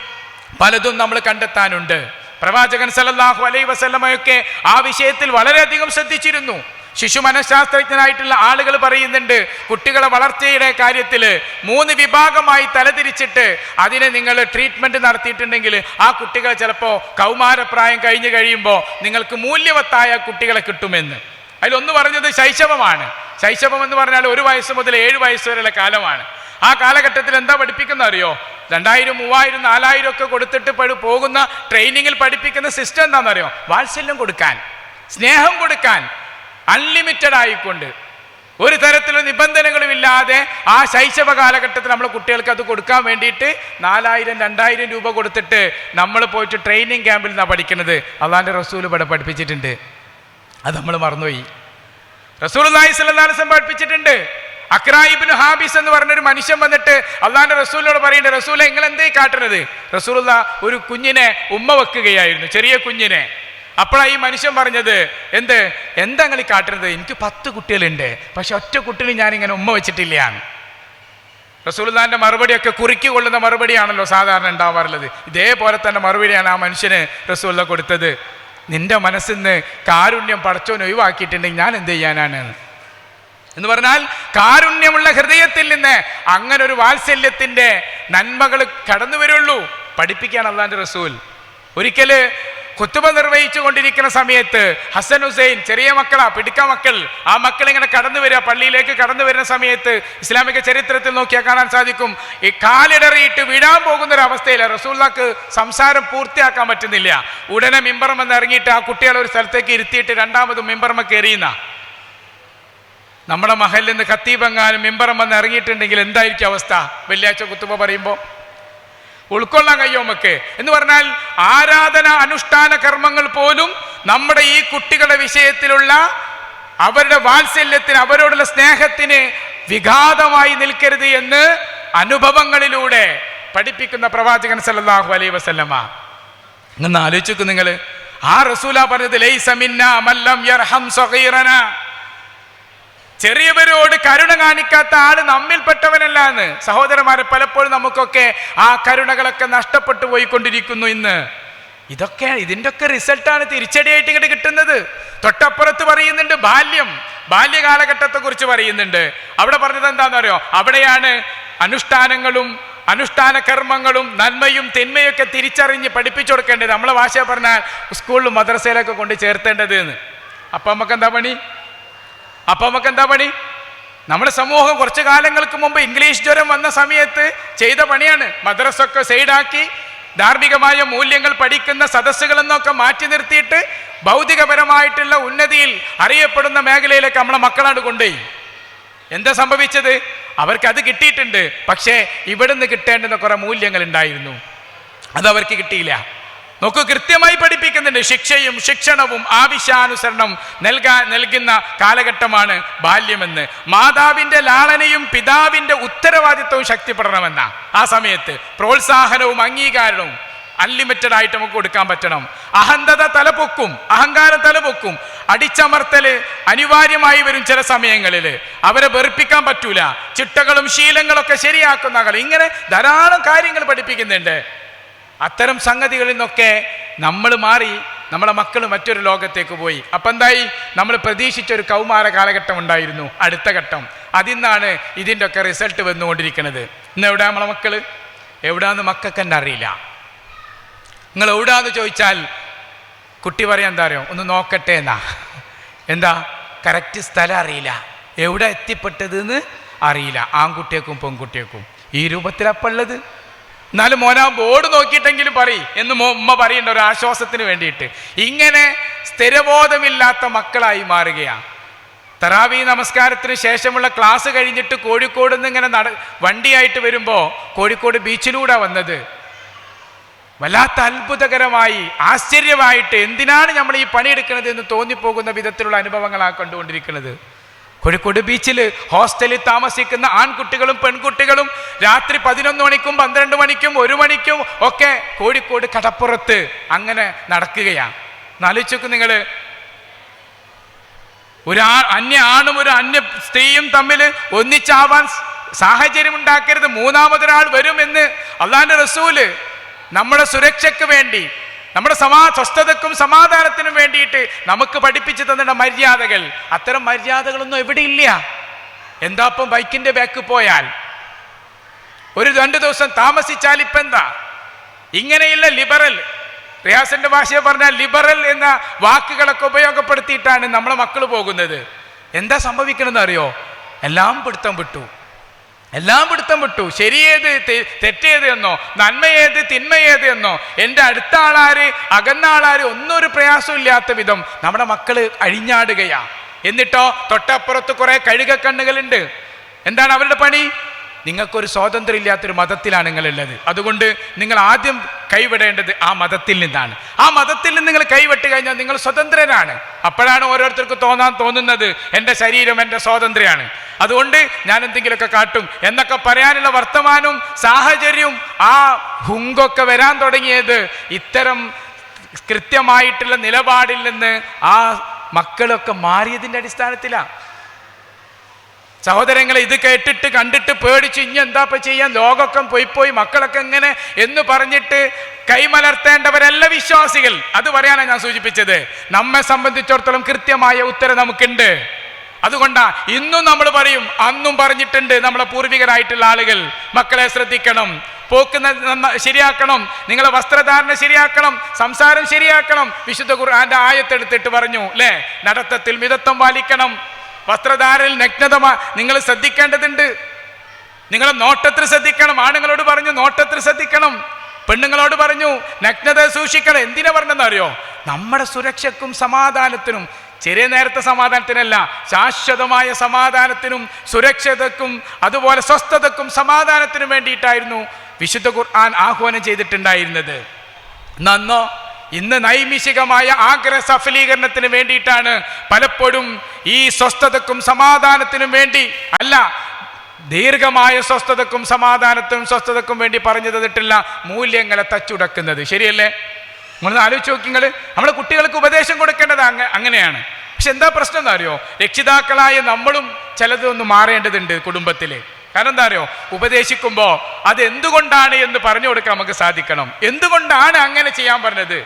പലതും നമ്മൾ കണ്ടെത്താനുണ്ട്. പ്രവാചകൻ സലല്ലാഹു അലൈ വസല്ലമയൊക്കെ ആ വിഷയത്തിൽ വളരെയധികം ശ്രദ്ധിച്ചിരുന്നു. ശിശു മനഃശാസ്ത്രജ്ഞനായിട്ടുള്ള ആളുകൾ പറയുന്നുണ്ട് കുട്ടികളെ വളർച്ചയുടെ കാര്യത്തിൽ മൂന്ന് വിഭാഗമായി തലതിരിച്ചിട്ട് അതിനെ നിങ്ങൾ ട്രീറ്റ്മെന്റ് നടത്തിയിട്ടുണ്ടെങ്കിൽ ആ കുട്ടികൾ ചിലപ്പോൾ കൗമാരപ്രായം കഴിഞ്ഞു കഴിയുമ്പോൾ നിങ്ങൾക്ക് മൂല്യവത്തായ കുട്ടികളെ കിട്ടുമെന്ന്. അതിലൊന്ന് പറഞ്ഞത് ശൈശവമാണ്. ശൈശവം എന്ന് പറഞ്ഞാൽ ഒരു വയസ്സ് മുതൽ ഏഴ് വയസ്സ് വരെയുള്ള കാലമാണ്. ആ കാലഘട്ടത്തിൽ എന്താ പഠിപ്പിക്കുന്ന അറിയോ? രണ്ടായിരം മൂവായിരം നാലായിരം ഒക്കെ കൊടുത്തിട്ട് പോകുന്ന ട്രെയിനിങ്ങിൽ പഠിപ്പിക്കുന്ന സിസ്റ്റം എന്താണെന്നറിയോ വാത്സല്യം കൊടുക്കാൻ സ്നേഹം കൊടുക്കാൻ അൺലിമിറ്റഡ് ആയിക്കൊണ്ട്. ഒരു തരത്തിലുള്ള നിബന്ധനകളും ഇല്ലാതെ ആ ശൈശവ കാലഘട്ടത്തിൽ നമ്മൾ കുട്ടികൾക്ക് അത് കൊടുക്കാൻ വേണ്ടിയിട്ട് നാലായിരം രണ്ടായിരം രൂപ കൊടുത്തിട്ട് നമ്മൾ പോയിട്ട് ട്രെയിനിങ് ക്യാമ്പിൽ നിന്നാണ് പഠിക്കുന്നത്. അള്ളാന്റെ റസൂൽ ഇവിടെ പഠിപ്പിച്ചിട്ടുണ്ട്. അത് നമ്മൾ മറന്നുപോയി. റസൂൽ പഠിപ്പിച്ചിട്ടുണ്ട്. അക്രായിബിന് ഹാബിസ് എന്ന് പറഞ്ഞൊരു മനുഷ്യൻ വന്നിട്ട് അള്ളാന്റെ റസൂലിനോട് പറയുന്നുണ്ട് റസൂല നിങ്ങൾ എന്തേ കാട്ടുന്നത് റസൂലുള്ള ഒരു കുഞ്ഞിനെ ഉമ്മ വെക്കുകയായിരുന്നു ചെറിയ കുഞ്ഞിനെ. അപ്പോഴാണ് ഈ മനുഷ്യൻ പറഞ്ഞത് എന്ത് എന്താ നിങ്ങൾ കാട്ടുന്നത് എനിക്ക് പത്ത് കുട്ടികളുണ്ട് പക്ഷെ ഒറ്റ കുട്ടിന് ഇങ്ങനെ ഉമ്മ വെച്ചിട്ടില്ല. റസൂൽദാന്റെ മറുപടിയൊക്കെ കുറുക്കി കൊള്ളുന്ന മറുപടിയാണല്ലോ സാധാരണ ഉണ്ടാവാറുള്ളത്. ഇതേപോലെ തന്നെ മറുപടിയാണ് ആ മനുഷ്യന് റസൂല്ല കൊടുത്തത്. നിന്റെ മനസ്സിൽ നിന്ന് കാരുണ്യം പടച്ചോൻ ഒഴിവാക്കിയിട്ടുണ്ടെങ്കിൽ ഞാൻ എന്ത് ചെയ്യാനാണ്? എന്ന് പറഞ്ഞാൽ കാരുണ്യമുള്ള ഹൃദയത്തിൽ നിന്ന് അങ്ങനെ ഒരു വാത്സല്യത്തിന്റെ നന്മകൾ കടന്നു വരുള്ളൂ പഠിപ്പിക്കാൻ അള്ളാന്റെ റസൂൽ. ഒരിക്കൽ കുത്തുബ നിർവഹിച്ചു കൊണ്ടിരിക്കുന്ന സമയത്ത് ഹസൻ ഹുസൈൻ ചെറിയ മക്കളാ പിടിക്ക മക്കൾ. ആ മക്കൾ ഇങ്ങനെ കടന്നു വരിക പള്ളിയിലേക്ക് കടന്നു വരുന്ന സമയത്ത് ഇസ്ലാമിക ചരിത്രത്തിൽ നോക്കിയാൽ കാണാൻ സാധിക്കും. ഈ കാലിടറിയിട്ട് വിടാൻ പോകുന്ന ഒരു അവസ്ഥയിൽ റസൂല്ലാക്ക് സംസാരം പൂർത്തിയാക്കാൻ പറ്റുന്നില്ല. ഉടനെ മിമ്പറം വന്ന് ഇറങ്ങിയിട്ട് ആ കുട്ടികളെ ഒരു സ്ഥലത്തേക്ക് ഇരുത്തിയിട്ട് രണ്ടാമതും മിമ്പറമ കയറിയുന്ന നമ്മുടെ മഹലിൽ നിന്ന് കത്തീബെങ്ങാനും മിമ്പറം വന്ന് ഇറങ്ങിയിട്ടുണ്ടെങ്കിൽ എന്തായിരിക്കും അവസ്ഥ? വെള്ളിയാഴ്ച കുത്തുമ്പ പറയുമ്പോൾ ഉൾക്കൊള്ളാൻ കഴിയും നമുക്ക്. എന്ന് പറഞ്ഞാൽ ആരാധന അനുഷ്ഠാന കർമ്മങ്ങൾ പോലും നമ്മുടെ ഈ കുട്ടികളുടെ വിഷയത്തിലുള്ള അവരുടെ വാത്സല്യത്തിന് അവരോടുള്ള സ്നേഹത്തിന് വിഘാതമായി നിൽക്കരുത് എന്ന് അനുഭവങ്ങളിലൂടെ പഠിപ്പിക്കുന്ന പ്രവാചകൻ സല്ലല്ലാഹു അലൈ വസല്ലമ. ഇന്ന് ആലോചിച്ചു നിങ്ങൾ ആ റസൂല പറഞ്ഞത് മല്ലം യർഹം ചെറിയവരോട് കരുണ കാണിക്കാത്ത ആൾ നമ്മിൽപ്പെട്ടവനല്ല എന്ന്. സഹോദരന്മാരെ പലപ്പോഴും നമുക്കൊക്കെ ആ കരുണകളൊക്കെ നഷ്ടപ്പെട്ടു പോയിക്കൊണ്ടിരിക്കുന്നു ഇന്ന്. ഇതൊക്കെ ഇതിന്റെ ഒക്കെ റിസൾട്ടാണ് തിരിച്ചടിയായിട്ട് ഇങ്ങോട്ട് കിട്ടുന്നത്. തൊട്ടപ്പുറത്ത് പറയുന്നുണ്ട് ബാല്യം. ബാല്യകാലഘട്ടത്തെ കുറിച്ച് പറയുന്നുണ്ട്. അവിടെ പറഞ്ഞത് എന്താന്ന് അറിയോ അവിടെയാണ് അനുഷ്ഠാനങ്ങളും അനുഷ്ഠാന കർമ്മങ്ങളും നന്മയും തിന്മയൊക്കെ തിരിച്ചറിഞ്ഞ് പഠിപ്പിച്ചു കൊടുക്കേണ്ടത്. നമ്മളെ ഭാഷ പറഞ്ഞാൽ സ്കൂളിലും മദ്രസയിലൊക്കെ കൊണ്ട് ചേർത്തേണ്ടത് എന്ന്. അപ്പം നമുക്ക് എന്താ പണി? അപ്പൊ നമുക്ക് എന്താ പണി? നമ്മുടെ സമൂഹം കുറച്ച് കാലങ്ങൾക്ക് മുമ്പ് ഇംഗ്ലീഷ് ജ്വരം വന്ന സമയത്ത് ചെയ്ത പണിയാണ്. മദ്രസൊക്കെ സൈഡാക്കി ധാർമ്മികമായ മൂല്യങ്ങൾ പഠിക്കുന്ന സദസ്സുകളെന്നൊക്കെ മാറ്റി നിർത്തിയിട്ട് ഭൗതികപരമായിട്ടുള്ള ഉന്നതിയിൽ അറിയപ്പെടുന്ന മേഖലയിലേക്ക് നമ്മളെ മക്കളാണ് കൊണ്ടുപോയി. എന്താ സംഭവിച്ചത്? അവർക്ക് അത് കിട്ടിയിട്ടുണ്ട്. പക്ഷേ ഇവിടുന്ന് കിട്ടേണ്ടുന്ന കുറെ മൂല്യങ്ങൾ ഉണ്ടായിരുന്നു. അത് അവർക്ക് കിട്ടിയില്ല. നോക്കൂ കൃത്യമായി പഠിപ്പിക്കുന്നുണ്ട്. ശിക്ഷയും ശിക്ഷണവും ആവശ്യാനുസരണം നൽകാൻ നൽകുന്ന കാലഘട്ടമാണ് ബാല്യമെന്ന്. മാതാവിന്റെ ലാളനയും പിതാവിന്റെ ഉത്തരവാദിത്വവും ശക്തിപ്പെടണമെന്ന. ആ സമയത്ത് പ്രോത്സാഹനവും അംഗീകാരവും അൺലിമിറ്റഡ് ആയിട്ട് നമുക്ക് കൊടുക്കാൻ പറ്റണം. അഹന്തത തലപൊക്കും അഹങ്കാരം തലപൊക്കും. അടിച്ചമർത്തൽ അനിവാര്യമായി വരും ചില സമയങ്ങളിൽ അവരെ വെറുപ്പിക്കാൻ പറ്റൂല. ചിട്ടകളും ശീലങ്ങളൊക്കെ ശരിയാക്കുന്ന ഇങ്ങനെ ധാരാളം കാര്യങ്ങൾ പഠിപ്പിക്കുന്നുണ്ട്. അത്തരം സംഗതികളിൽ നിന്നൊക്കെ നമ്മൾ മാറി നമ്മുടെ മക്കൾ മറ്റൊരു ലോകത്തേക്ക് പോയി. അപ്പം എന്തായി? നമ്മൾ പ്രതീക്ഷിച്ച ഒരു കൗമാര കാലഘട്ടം ഉണ്ടായിരുന്നു. അടുത്ത ഘട്ടം. അതിന്നാണ് നിന്നാണ് ഇതിന്റെ ഒക്കെ റിസൾട്ട് വന്നുകൊണ്ടിരിക്കുന്നത്. ഇന്ന് എവിടെ നമ്മളെ മക്കൾ എവിടാന്ന് മക്കൾക്ക് തന്നെ അറിയില്ല. നിങ്ങൾ എവിടാന്ന് ചോദിച്ചാൽ കുട്ടി പറയാൻ എന്താ അറിയോ? ഒന്ന് നോക്കട്ടെ എന്നാ. എന്താ? കറക്റ്റ് സ്ഥലം അറിയില്ല. എവിടെ എത്തിപ്പെട്ടതെന്ന് അറിയില്ല. ആൺകുട്ടിയേക്കും പെൺകുട്ടിയേക്കും. ഈ രൂപത്തിലപ്പം ഉള്ളത്. എന്നാലും മോനാ ബോർഡ് നോക്കിയിട്ടെങ്കിലും പറയും എന്ന് മോ- ഉമ്മ പറയേണ്ട ഒരു ആശ്വാസത്തിന് വേണ്ടിയിട്ട്. ഇങ്ങനെ സ്ഥിരബോധമില്ലാത്ത മക്കളായി മാറുകയാണ് തറാവി നമസ്കാരത്തിന് ശേഷമുള്ള ക്ലാസ് കഴിഞ്ഞിട്ട് കോഴിക്കോട് നിന്ന് ഇങ്ങനെ നട വണ്ടിയായിട്ട് വരുമ്പോൾ കോഴിക്കോട് ബീച്ചിലൂടെ വന്നത്. വല്ലാത്ത അത്ഭുതകരമായി ആശ്ചര്യമായിട്ട് എന്തിനാണ് നമ്മൾ ഈ പണിയെടുക്കുന്നത് എന്ന് തോന്നിപ്പോകുന്ന വിധത്തിലുള്ള അനുഭവങ്ങളാണ് കണ്ടുകൊണ്ടിരിക്കുന്നത്. കോഴിക്കോട് ബീച്ചിൽ ഹോസ്റ്റലിൽ താമസിക്കുന്ന ആൺകുട്ടികളും പെൺകുട്ടികളും രാത്രി പതിനൊന്ന് മണിക്കും പന്ത്രണ്ട് മണിക്കും ഒരു മണിക്കും ഒക്കെ കോഴിക്കോട് കടപ്പുറത്ത് അങ്ങനെ നടക്കുകയാണ് നാലോചിക്കും നിങ്ങൾ ഒരു അന്യ ആണും ഒരു അന്യ സ്ത്രീയും തമ്മിൽ ഒന്നിച്ചാവാൻ സാഹചര്യം ഉണ്ടാക്കരുത് മൂന്നാമതൊരാൾ വരുമെന്ന് അള്ളാന്റെ റസൂൽ നമ്മുടെ സുരക്ഷയ്ക്ക് വേണ്ടി നമ്മുടെ സമാ സ്വസ്ഥതക്കും സമാധാനത്തിനും വേണ്ടിയിട്ട് നമുക്ക് പഠിപ്പിച്ചു തന്നിട്ട മര്യാദകൾ. അത്തരം മര്യാദകളൊന്നും എവിടെ ഇല്ല എന്താ ഇപ്പം ബൈക്കിന്റെ ബാക്ക് പോയാൽ? ഒരു രണ്ട് ദിവസം താമസിച്ചാൽ ഇപ്പം എന്താ? ഇങ്ങനെയുള്ള ലിബറൽ റിയാസിന്റെ ഭാഷയെ പറഞ്ഞാൽ ലിബറൽ എന്ന വാക്കുകളൊക്കെ ഉപയോഗപ്പെടുത്തിയിട്ടാണ് നമ്മളെ മക്കൾ പോകുന്നത്. എന്താ സംഭവിക്കണമെന്ന് അറിയോ എല്ലാം പിടുത്തം വിട്ടു. എല്ലാം പിടുത്തം വിട്ടു. ശരിയേത് തെറ്റേത് എന്നോ നന്മയേത് തിന്മയേത് എന്നോ എന്റെ അടുത്ത ആളാര് അകന്ന ആളാര് ഒന്നും ഒരു പ്രയാസമില്ലാത്ത വിധം നമ്മുടെ മക്കൾ അഴിഞ്ഞാടുകയാ. എന്നിട്ടോ തൊട്ടപ്പുറത്ത് കുറെ കഴുകക്കണ്ണുകളുണ്ട്. എന്താണ് അവരുടെ പണി? നിങ്ങൾക്കൊരു സ്വാതന്ത്ര്യം ഇല്ലാത്തൊരു മതത്തിലാണ് നിങ്ങളുള്ളത്. അതുകൊണ്ട് നിങ്ങൾ ആദ്യം കൈവിടേണ്ടത് ആ മതത്തിൽ നിന്നാണ്. ആ മതത്തിൽ നിന്ന് നിങ്ങൾ കൈവിട്ട് കഴിഞ്ഞാൽ നിങ്ങൾ സ്വതന്ത്രരാണ് അപ്പോഴാണ് ഓരോരുത്തർക്കും തോന്നാൻ തോന്നുന്നത് എന്റെ ശരീരം എന്റെ സ്വാതന്ത്ര്യമാണ്. അതുകൊണ്ട് ഞാൻ എന്തെങ്കിലുമൊക്കെ കാട്ടും. എന്നൊക്കെ പറയാനുള്ള വർത്തമാനവും സാഹചര്യവും ആ ഹുങ്കൊക്കെ വരാൻ തുടങ്ങിയത് ഇത്തരം കൃത്യമായിട്ടുള്ള നിലപാടിൽ നിന്ന് ആ മക്കളൊക്കെ മാറിയതിന്റെ അടിസ്ഥാനത്തിലാണ്. സഹോദരങ്ങളെ ഇത് കേട്ടിട്ട് കണ്ടിട്ട് പേടിച്ച് ഇനി എന്താ ഇപ്പൊ ചെയ്യാൻ ലോകമൊക്കെ പോയി പോയി മക്കളൊക്കെ എങ്ങനെ എന്ന് പറഞ്ഞിട്ട് കൈമലർത്തേണ്ടവരല്ല വിശ്വാസികൾ. അത് പറയാനാണ് ഞാൻ സൂചിപ്പിച്ചത്. നമ്മെ സംബന്ധിച്ചിടത്തോളം കൃത്യമായ ഉത്തരം നമുക്കുണ്ട്. അതുകൊണ്ടാ ഇന്നും നമ്മൾ പറയും അന്നും പറഞ്ഞിട്ടുണ്ട് നമ്മളെ പൂർവികരായിട്ടുള്ള ആളുകൾ. മക്കളെ ശ്രദ്ധിക്കണം. പോക്ക് ശരിയാക്കണം. നിങ്ങളെ വസ്ത്രധാരണ ശരിയാക്കണം. സംസാരം ശരിയാക്കണം. വിശുദ്ധ ഖുർആന്റെ ആയത്തെടുത്തിട്ട് പറഞ്ഞു അല്ലേ നടത്തത്തിൽ മിതത്വം പാലിക്കണം. വസ്ത്രധാരയിൽ നഗ്നത നിങ്ങൾ ശ്രദ്ധിക്കേണ്ടതുണ്ട്. നിങ്ങൾ നോട്ടത്തിൽ ശ്രദ്ധിക്കണം. ആണുങ്ങളോട് പറഞ്ഞു നോട്ടത്തിൽ ശ്രദ്ധിക്കണം. പെണ്ണുങ്ങളോട് പറഞ്ഞു നഗ്നത സൂക്ഷിക്കണം. എന്തിനാ പറഞ്ഞെന്ന് അറിയോ നമ്മുടെ സുരക്ഷയ്ക്കും സമാധാനത്തിനും ചെറിയ നേരത്തെ സമാധാനത്തിനല്ല ശാശ്വതമായ സമാധാനത്തിനും സുരക്ഷതക്കും അതുപോലെ സ്വസ്ഥതക്കും സമാധാനത്തിനും വേണ്ടിയിട്ടായിരുന്നു വിശുദ്ധ ഖുർആൻ ആഹ്വാനം ചെയ്തിട്ടുണ്ടായിരുന്നത്. നന്നോ ഇന്ന് നൈമിഷികമായ ആഗ്രഹ സഫലീകരണത്തിന് വേണ്ടിയിട്ടാണ് പലപ്പോഴും ഈ സ്വസ്ഥതക്കും സമാധാനത്തിനും വേണ്ടി അല്ല ദീർഘമായ സ്വസ്ഥതക്കും സമാധാനത്തിനും സ്വസ്ഥതക്കും വേണ്ടി പറഞ്ഞു തന്നിട്ടുള്ള മൂല്യങ്ങളെ തച്ചുടക്കുന്നത്. ശരിയല്ലേ? നിങ്ങൾ ആലോചിച്ച് നോക്കി നിങ്ങൾ നമ്മുടെ കുട്ടികൾക്ക് ഉപദേശം കൊടുക്കേണ്ടത് അങ്ങ അങ്ങനെയാണ്. പക്ഷെ എന്താ പ്രശ്നം എന്താ അറിയോ? രക്ഷിതാക്കളായ നമ്മളും ചിലതൊന്ന് മാറേണ്ടതുണ്ട് കുടുംബത്തിൽ കാരണം എന്താ അറിയോ? ഉപദേശിക്കുമ്പോൾ അത് എന്തുകൊണ്ടാണ് എന്ന് പറഞ്ഞു കൊടുക്കാൻ നമുക്ക് സാധിക്കണം. എന്തുകൊണ്ടാണ് അങ്ങനെ ചെയ്യാൻ പറഞ്ഞത്?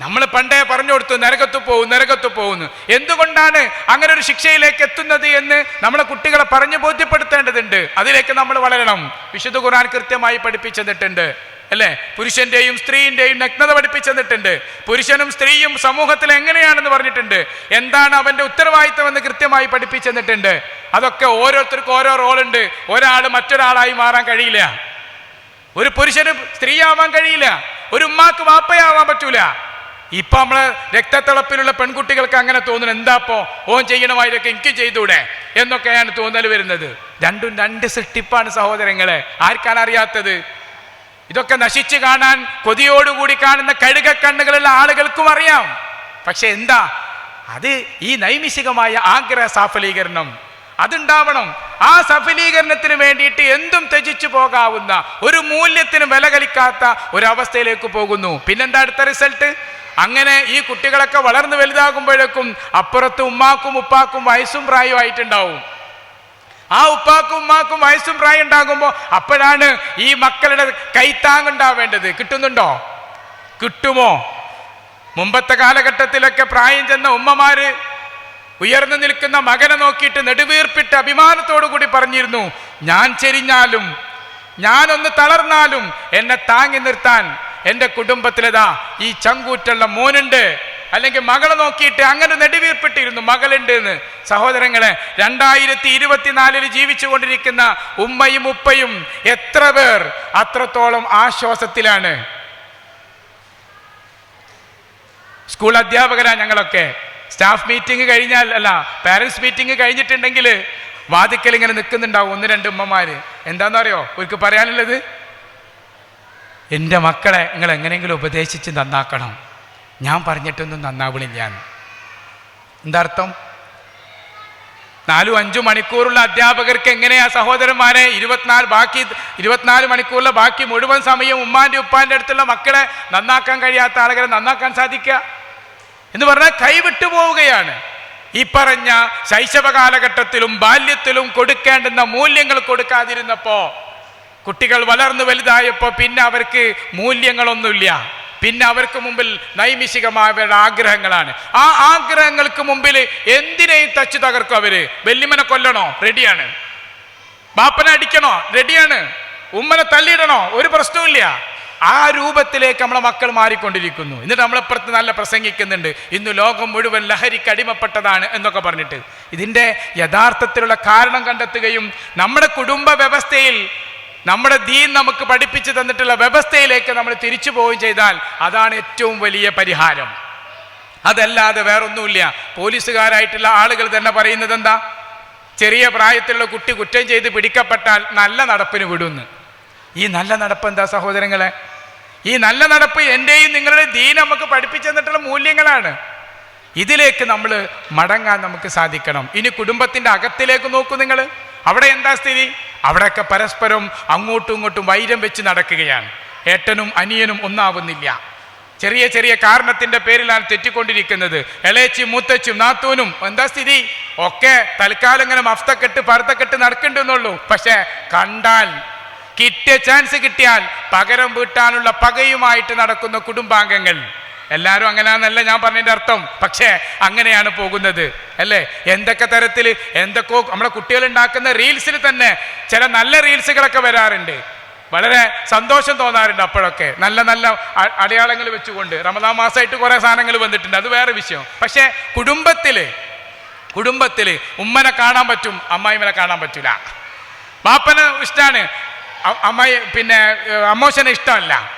നമ്മൾ പണ്ടേ പറഞ്ഞു കൊടുത്തു നരകത്ത് പോകും നരകത്ത് പോകുന്നു എന്തുകൊണ്ടാണ് അങ്ങനെ ഒരു ശിക്ഷയിലേക്ക് എത്തുന്നത് എന്ന് നമ്മളെ കുട്ടികളെ പറഞ്ഞു ബോധ്യപ്പെടുത്തേണ്ടതുണ്ട്. അതിലേക്ക് നമ്മൾ വളരണം. വിശുദ്ധ ഖുർആൻ കൃത്യമായി പഠിപ്പിച്ചെന്നിട്ടുണ്ട്. അല്ലേ? പുരുഷന്റെയും സ്ത്രീന്റെയും നഗ്നത പഠിപ്പിച്ചെന്നിട്ടുണ്ട്. പുരുഷനും സ്ത്രീയും സമൂഹത്തിൽ എങ്ങനെയാണെന്ന് പറഞ്ഞിട്ടുണ്ട്. എന്താണ് അവന്റെ ഉത്തരവാദിത്തം എന്ന് കൃത്യമായി പഠിപ്പിച്ചെന്നിട്ടുണ്ട്. അതൊക്കെ ഓരോരുത്തർക്കും ഓരോ റോളുണ്ട് ഒരാൾ മറ്റൊരാളായി മാറാൻ കഴിയില്ല. ഒരു പുരുഷന് സ്ത്രീയാവാൻ കഴിയില്ല. ഒരു ഉമ്മാക്ക് വാപ്പയാവാൻ പറ്റൂല. ഇപ്പൊ നമ്മളെ രക്തത്തിളപ്പിലുള്ള പെൺകുട്ടികൾക്ക് അങ്ങനെ തോന്നുന്നു. എന്താപ്പോ ഓൻ ചെയ്യണമായിരൊക്കെ എനിക്ക് ചെയ്തൂടെ എന്നൊക്കെയാണ് തോന്നൽ വരുന്നത്. രണ്ടും രണ്ട് സൃഷ്ടിപ്പാണ് സഹോദരങ്ങളെ. ആർക്കാണ് അറിയാത്തത്? ഇതൊക്കെ നശിച്ചു കാണാൻ കൊതിയോടുകൂടി കാണുന്ന കഴുക കണ്ണുകളുള്ള ആളുകൾക്കും അറിയാം. പക്ഷെ എന്താ? അത് ഈ നൈമിഷികമായ ആഗ്രഹ സാഫലീകരണം. അതുണ്ടാവണം. ആ സഫലീകരണത്തിന് വേണ്ടിയിട്ട് എന്തും ത്യജിച്ചു പോകാവുന്ന ഒരു മൂല്യത്തിന് വില കളിക്കാത്ത ഒരവസ്ഥയിലേക്ക് പോകുന്നു. പിന്നെന്താ അടുത്ത റിസൾട്ട്? അങ്ങനെ ഈ കുട്ടികളൊക്കെ വളർന്നു വലുതാകുമ്പോഴേക്കും അപ്പുറത്ത് ഉമ്മാക്കും ഉപ്പാക്കും വയസ്സും പ്രായമായിട്ടുണ്ടാവും ആ ഉപ്പാക്കും ഉമ്മാക്കും വയസ്സും പ്രായം ഉണ്ടാകുമ്പോൾ അപ്പോഴാണ് ഈ മക്കളുടെ കൈത്താങ്ങുണ്ടാവേണ്ടത്. കിട്ടുന്നുണ്ടോ? കിട്ടുമോ? മുമ്പത്തെ കാലഘട്ടത്തിലൊക്കെ പ്രായം ചെന്ന ഉമ്മമാര് ഉയർന്നു നിൽക്കുന്ന മകനെ നോക്കിയിട്ട് നെടുവീർപ്പിട്ട് അഭിമാനത്തോടു കൂടി പറഞ്ഞിരുന്നു ഞാൻ ചെരിഞ്ഞാലും ഞാനൊന്ന് തളർന്നാലും എന്നെ താങ്ങി നിർത്താൻ എന്റെ കുടുംബത്തിലേതാ ഈ ചങ്കൂറ്റുള്ള മോനുണ്ട്. അല്ലെങ്കിൽ മകളെ നോക്കിയിട്ട് അങ്ങനെ നെടുവീർപ്പിട്ടിരുന്നു മകളുണ്ട് എന്ന് സഹോദരങ്ങളെ രണ്ടായിരത്തി ഇരുപത്തിനാലിൽ ജീവിച്ചു കൊണ്ടിരിക്കുന്ന ഉമ്മയും ഉപ്പയും എത്ര പേർ അത്രത്തോളം ആശ്വാസത്തിലാണ്. സ്കൂൾ അധ്യാപകരാ ഞങ്ങളൊക്കെ. സ്റ്റാഫ് മീറ്റിംഗ് കഴിഞ്ഞാൽ അല്ല പാരൻസ് മീറ്റിംഗ് കഴിഞ്ഞിട്ടുണ്ടെങ്കിൽ വാതിക്കൽ ഇങ്ങനെ നിൽക്കുന്നുണ്ടാവും ഒന്ന് രണ്ട് ഉമ്മമാര്. എന്താണെന്നറിയോ അവർക്ക് പറയാനുള്ളത്? എന്റെ മക്കളെ നിങ്ങൾ എങ്ങനെയെങ്കിലും ഉപദേശിച്ച് നന്നാക്കണം. ഞാൻ പറഞ്ഞിട്ടൊന്നും നന്നാവണില്ല എന്താർത്ഥം? നാലും അഞ്ചു മണിക്കൂറുള്ള അധ്യാപകർക്ക് എങ്ങനെയാ സഹോദരന്മാരെ ഇരുപത്തിനാല് ബാക്കി ഇരുപത്തിനാല് മണിക്കൂറിലെ ബാക്കി മുഴുവൻ സമയം ഉമ്മാന്റെ ഉപ്പാന്റെ അടുത്തുള്ള മക്കളെ നന്നാക്കാൻ കഴിയാത്ത ആളുകളെ നന്നാക്കാൻ സാധിക്കുക? എന്ന് പറഞ്ഞാൽ കൈവിട്ടു പോവുകയാണ്. ഈ പറഞ്ഞ ശൈശവ കാലഘട്ടത്തിലും ബാല്യത്തിലും കൊടുക്കേണ്ടുന്ന മൂല്യങ്ങൾ കൊടുക്കാതിരുന്നപ്പോ കുട്ടികൾ വളർന്നു വലുതായപ്പോൾ പിന്നെ അവർക്ക് മൂല്യങ്ങളൊന്നുമില്ല. പിന്നെ അവർക്ക് മുമ്പിൽ നൈമിഷികമായ ആഗ്രഹങ്ങളാണ്. ആ ആഗ്രഹങ്ങൾക്ക് മുമ്പിൽ എന്തിനേയും തച്ചു തകർക്കും അവർ? വെല്ലിമനെ കൊല്ലണോ? റെഡിയാണ്. ബാപ്പനെ അടിക്കണോ? റെഡിയാണ്. ഉമ്മനെ തള്ളിയിടണോ? ഒരു പ്രശ്നവുമില്ല. ആ രൂപത്തിലേക്ക് നമ്മളെ മക്കൾ മാറിക്കൊണ്ടിരിക്കുന്നു. എന്നിട്ട് നമ്മളെപ്പുറത്ത് നല്ല പ്രസംഗിക്കുന്നുണ്ട്. ഇന്ന് ലോകം മുഴുവൻ ലഹരിക്ക് അടിമപ്പെട്ടതാണ് എന്നൊക്കെ പറഞ്ഞിട്ട്. ഇതിന്റെ യഥാർത്ഥത്തിലുള്ള കാരണം കണ്ടെത്തുകയും നമ്മുടെ കുടുംബ വ്യവസ്ഥയിൽ നമ്മുടെ ദീൻ നമുക്ക് പഠിപ്പിച്ചു തന്നിട്ടുള്ള വ്യവസ്ഥയിലേക്ക് നമ്മൾ തിരിച്ചു പോവുകയും ചെയ്താൽ അതാണ് ഏറ്റവും വലിയ പരിഹാരം. അതല്ലാതെ വേറൊന്നുമില്ല. പോലീസുകാരായിട്ടുള്ള ആളുകൾ തന്നെ പറയുന്നത് എന്താ? ചെറിയ പ്രായത്തിലുള്ള കുട്ടി കുറ്റം ചെയ്ത് പിടിക്കപ്പെട്ടാൽ നല്ല നടപ്പിന് വിടുന്നു. ഈ നല്ല നടപ്പ് എന്താ സഹോദരങ്ങളെ? ഈ നല്ല നടപ്പ് എന്റെയും നിങ്ങളുടെ ദീൻ നമുക്ക് പഠിപ്പിച്ചു തന്നിട്ടുള്ള മൂല്യങ്ങളാണ്. ഇതിലേക്ക് നമ്മൾ മടങ്ങാൻ നമുക്ക് സാധിക്കണം. ഇനി കുടുംബത്തിന്റെ അകത്തിലേക്ക് നോക്കൂ നിങ്ങൾ. അവിടെ എന്താ സ്ഥിതി? അവിടെയൊക്കെ പരസ്പരം അങ്ങോട്ടും ഇങ്ങോട്ടും വൈരം വെച്ച് നടക്കുകയാണ്. ഏട്ടനും അനിയനും ഒന്നാവുന്നില്ല. ചെറിയ ചെറിയ കാരണത്തിന്റെ പേരിലാണ് തെറ്റിക്കൊണ്ടിരിക്കുന്നത്. എളേച്ചി മൂത്തച്ചും നാത്തൂനും എന്താ സ്ഥിതി? ഒക്കെ തൽക്കാലം ഇങ്ങനെ മഫ്തക്കെട്ട് പർദ്ദക്കെട്ട് നടക്കണ്ടെന്നുള്ളൂ. പക്ഷേ കണ്ടാൽ കിട്ടിയ ചാൻസ് കിട്ടിയാൽ പകരം വീട്ടാനുള്ള പകയുമായിട്ട് നടക്കുന്ന കുടുംബാംഗങ്ങൾ എല്ലാവരും അങ്ങനെയാണെന്നല്ല ഞാൻ പറഞ്ഞതിന്റെ അർത്ഥം. പക്ഷേ അങ്ങനെയാണ് പോകുന്നത്. അല്ലേ? എന്തൊക്കെ തരത്തിൽ എന്തൊക്കെയോ നമ്മളെ കുട്ടികൾ ഉണ്ടാക്കുന്ന റീൽസിൽ തന്നെ ചില നല്ല റീൽസുകളൊക്കെ വരാറുണ്ട്. വളരെ സന്തോഷം തോന്നാറുണ്ട് അപ്പോഴൊക്കെ. നല്ല നല്ല അടയാളങ്ങൾ വെച്ചുകൊണ്ട്. റമദാ മാസമായിട്ട് കുറേ സാധനങ്ങൾ വന്നിട്ടുണ്ട്. അത് വേറെ വിഷയം. പക്ഷേ കുടുംബത്തിൽ കുടുംബത്തിൽ ഉമ്മനെ കാണാൻ പറ്റും അമ്മായിമ്മനെ കാണാൻ പറ്റൂല. ബാപ്പന് ഇഷ്ടമാണ് അമ്മായി പിന്നെ അമ്മോശനെ ഇഷ്ടമല്ല.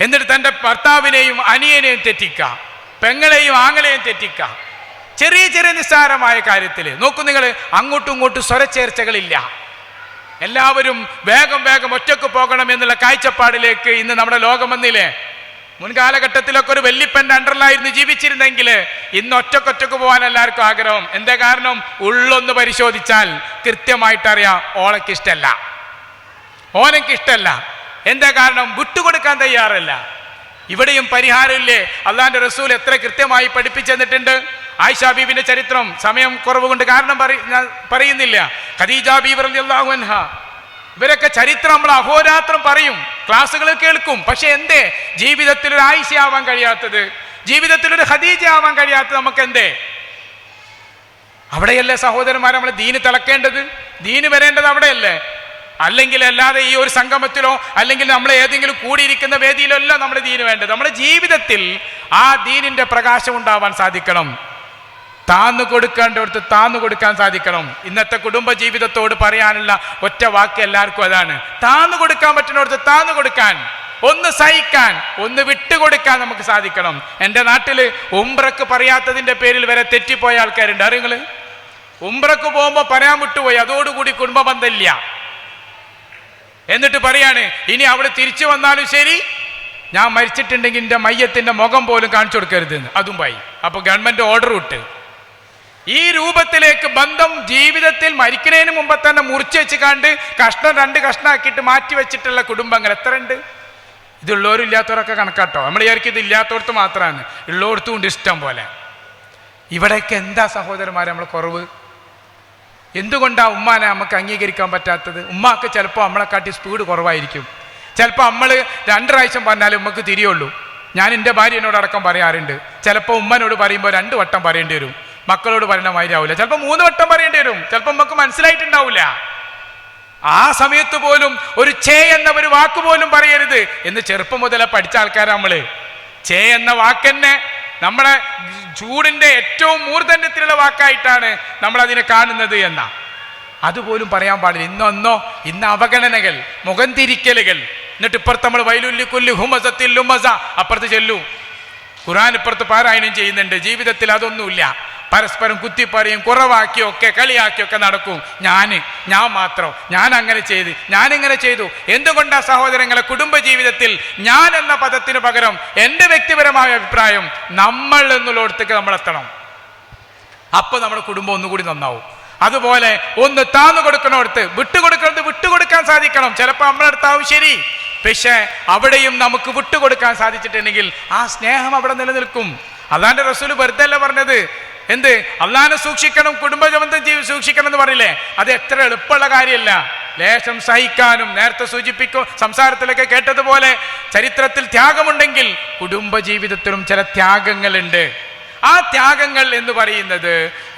എന്നിട്ട് തന്റെ ഭർത്താവിനെയും അനിയനെയും തെറ്റിക്കാം പെങ്ങളെയും ആങ്ങളെയും തെറ്റിക്കാം ചെറിയ ചെറിയ നിസ്സാരമായ കാര്യത്തിൽ നോക്കൂ നിങ്ങൾ അങ്ങോട്ടും ഇങ്ങോട്ടും സ്വരച്ചേർച്ചകളില്ല. എല്ലാവരും വേഗം വേഗം ഒറ്റയ്ക്ക് പോകണം എന്നുള്ള കാഴ്ചപ്പാടിലേക്ക് ഇന്ന് നമ്മുടെ ലോകം വന്നില്ലേ? മുൻകാലഘട്ടത്തിലൊക്കെ ഒരു വെല്ലിപ്പന്റെ അണ്ടറിലായിരുന്നു ജീവിച്ചിരുന്നെങ്കിൽ ഇന്ന് ഒറ്റക്കൊറ്റക്ക് പോകാൻ എല്ലാവർക്കും ആഗ്രഹം. എന്താ കാരണം? ഉള്ളൊന്ന് പരിശോധിച്ചാൽ കൃത്യമായിട്ടറിയാം ഓളക്കിഷ്ടല്ല. ഓനക്കിഷ്ടല്ല. എന്താ കാരണം? വിട്ടുകൊടുക്കാൻ തയ്യാറല്ല. ഇവിടെയും പരിഹാരമില്ലേ? അള്ളാന്റെ റസൂൽ എത്ര കൃത്യമായി പഠിപ്പിച്ചെന്നിട്ടുണ്ട് ആയിഷാ ബീബിന്റെ ചരിത്രം സമയം കുറവ് കൊണ്ട് കാരണം പറയുന്നില്ല. ഖദീജ ബീബർ അൻഹ. ഇവരൊക്കെ ചരിത്രം നമ്മൾ അഹോരാത്രം പറയും. ക്ലാസ്സുകൾ കേൾക്കും. പക്ഷെ എന്തേ? ജീവിതത്തിൽ ഒരു ആയിഷ ആവാൻ കഴിയാത്തത്. ജീവിതത്തിൽ ഒരു ഖദീജ ആവാൻ കഴിയാത്തത് നമുക്ക് എന്തേ അവിടെയല്ലേ സഹോദരന്മാർ നമ്മൾ ദീന് തിളക്കേണ്ടത്? ദീന് വരേണ്ടത് അവിടെയല്ലേ? അല്ലെങ്കിൽ അല്ലാതെ ഈ ഒരു സംഗമത്തിലോ അല്ലെങ്കിൽ നമ്മൾ ഏതെങ്കിലും കൂടിയിരിക്കുന്ന വേദിയിലോ അല്ല നമ്മുടെ ദീന് വേണ്ടത്. നമ്മുടെ ജീവിതത്തിൽ ആ ദീനിന്റെ പ്രകാശം ഉണ്ടാവാൻ സാധിക്കണം. താന്നു കൊടുക്കേണ്ടടുത്ത് താന്നു കൊടുക്കാൻ സാധിക്കണം. ഇന്നത്തെ കുടുംബ ജീവിതത്തോട് പറയാനുള്ള ഒറ്റ വാക്ക് എല്ലാവർക്കും അതാണ്. താന്നു കൊടുക്കാൻ പറ്റുന്നിടത്ത് താന്നു കൊടുക്കാൻ ഒന്ന് സഹിക്കാൻ ഒന്ന് വിട്ടുകൊടുക്കാൻ നമുക്ക് സാധിക്കണം. എന്റെ നാട്ടിൽ ഉംബ്രക്ക് പറയാത്തതിന്റെ പേരിൽ വരെ തെറ്റിപ്പോയ ആൾക്കാരുണ്ട്. അറിയങ്ങൾ ഉംബ്രക്ക് പോകുമ്പോൾ പറയാൻ വിട്ടുപോയി. അതോടുകൂടി കുടുംബ ബന്ധമില്ല എന്നിട്ട് പറയാണ് ഇനി അവിടെ തിരിച്ചു വന്നാലും ശരി. ഞാൻ മരിച്ചിട്ടുണ്ടെങ്കിൽ എന്റെ മയ്യത്തിന്റെ മുഖം പോലും കാണിച്ചു കൊടുക്കരുത് അതും പോയി അപ്പോൾ ഗവൺമെന്റ് ഓർഡർ വിട്ട് ഈ രൂപത്തിലേക്ക് ബന്ധം ജീവിതത്തിൽ മരിക്കുന്നതിന് മുമ്പ് തന്നെ മുറിച്ച് വെച്ച് കണ്ട് കഷ്ണം രണ്ട് കഷ്ണമാക്കിയിട്ട് മാറ്റി വെച്ചിട്ടുള്ള കുടുംബങ്ങൾ എത്ര ഉണ്ട് ഇതുള്ളവരും ഇല്ലാത്തവരൊക്കെ കണക്കാട്ടോ. നമ്മൾ വിചാരിക്കും ഇത് ഇല്ലാത്തവർക്ക് മാത്രമാണ്. ഉള്ളവർത്തും ഉണ്ട് ഇഷ്ടം പോലെ. ഇവിടെയൊക്കെ എന്താ സഹോദരന്മാരെ നമ്മൾ കുറവ്? എന്തുകൊണ്ടാണ് ഉമ്മാനെ നമുക്ക് അംഗീകരിക്കാൻ പറ്റാത്തത്? ഉമ്മാക്ക് ചിലപ്പോൾ നമ്മളെക്കാട്ടി സ്പീഡ് കുറവായിരിക്കും. ചിലപ്പോൾ നമ്മൾ രണ്ട് പ്രാവശ്യം പറഞ്ഞാലും ഉമ്മക്ക് തിരിയുള്ളൂ. ഞാൻ എന്റെ ഭാര്യനോട് അടക്കം പറയാറുണ്ട്. ചിലപ്പോൾ ഉമ്മനോട് പറയുമ്പോൾ രണ്ട് വട്ടം പറയേണ്ടി വരും. മക്കളോട് പറയുന്ന മാതിരി ആവില്ല ചിലപ്പോൾ മൂന്ന് വട്ടം പറയേണ്ടി വരും. ചിലപ്പോൾ നമുക്ക് മനസ്സിലായിട്ടുണ്ടാവില്ല ആ സമയത്ത് പോലും ഒരു ചേ എന്ന ഒരു വാക്ക് പോലും പറയരുത് എന്ന് ചെറുപ്പം മുതലേ പഠിച്ച ആൾക്കാരാണ് നമ്മൾ ചേ എന്ന വാക്കെന്നെ നമ്മുടെ ചൂടിന്റെ ഏറ്റവും മൂർധന്യത്തിലുള്ള വാക്കായിട്ടാണ് നമ്മൾ അതിനെ കാണുന്നത് എന്ന. അതുപോലും പറയാൻ പാടില്ല. ഇന്നൊന്നോ ഇന്ന് അവഗണനകൾ മുഖം തിരിക്കലുകൾ. എന്നിട്ട് ഇപ്പുറത്ത് നമ്മൾ വൈലുല്ലി ഹുമസത്തിൽ ഹുമസ അപ്പുറത്ത് ചെല്ലു. ഖുർആൻ ഇപ്പുറത്ത് പാരായണം ചെയ്യുന്നുണ്ട്. ജീവിതത്തിൽ അതൊന്നുമില്ല. പരസ്പരം കുത്തിപ്പറിയും കുറവാക്കിയോ ഒക്കെ കളിയാക്കിയൊക്കെ നടക്കും. ഞാൻ ഞാൻ മാത്രം. ഞാൻ അങ്ങനെ ചെയ്ത് ഞാനിങ്ങനെ ചെയ്തു. എന്തുകൊണ്ടാ സഹോദരങ്ങളെ കുടുംബ ജീവിതത്തിൽ ഞാൻ എന്ന പദത്തിന് പകരം എന്റെ വ്യക്തിപരമായ അഭിപ്രായം നമ്മൾ എന്നുള്ളിടത്തേക്ക് നമ്മൾ എത്തണം അപ്പൊ നമ്മുടെ കുടുംബം ഒന്നുകൂടി നന്നാവും. അതുപോലെ ഒന്ന് താന്നു കൊടുക്കണോടത്ത് വിട്ടുകൊടുക്കണത് വിട്ടുകൊടുക്കാൻ സാധിക്കണം. ചിലപ്പോൾ നമ്മളെടുത്താവും ശരി. പക്ഷേ അവിടെയും നമുക്ക് വിട്ടുകൊടുക്കാൻ സാധിച്ചിട്ടുണ്ടെങ്കിൽ ആ സ്നേഹം അവിടെ നിലനിൽക്കും. അതാണ്ട് റസൂൽ വെറുതെ അല്ല പറഞ്ഞത്. എന്ത്? അള്ളാനെ സൂക്ഷിക്കണം കുടുംബബന്ധം ജീവി സൂക്ഷിക്കണം എന്ന് പറയില്ലേ അത് എത്ര എളുപ്പമുള്ള കാര്യമല്ല. ലേശം സഹിക്കാനും നേരത്തെ സൂചിപ്പിക്കും സംസാരത്തിലൊക്കെ കേട്ടതുപോലെ ചരിത്രത്തിൽ ത്യാഗമുണ്ടെങ്കിൽ കുടുംബ ജീവിതത്തിലും ചില ത്യാഗങ്ങളുണ്ട്. ആ ത്യാഗങ്ങൾ എന്ന് പറയുന്നത്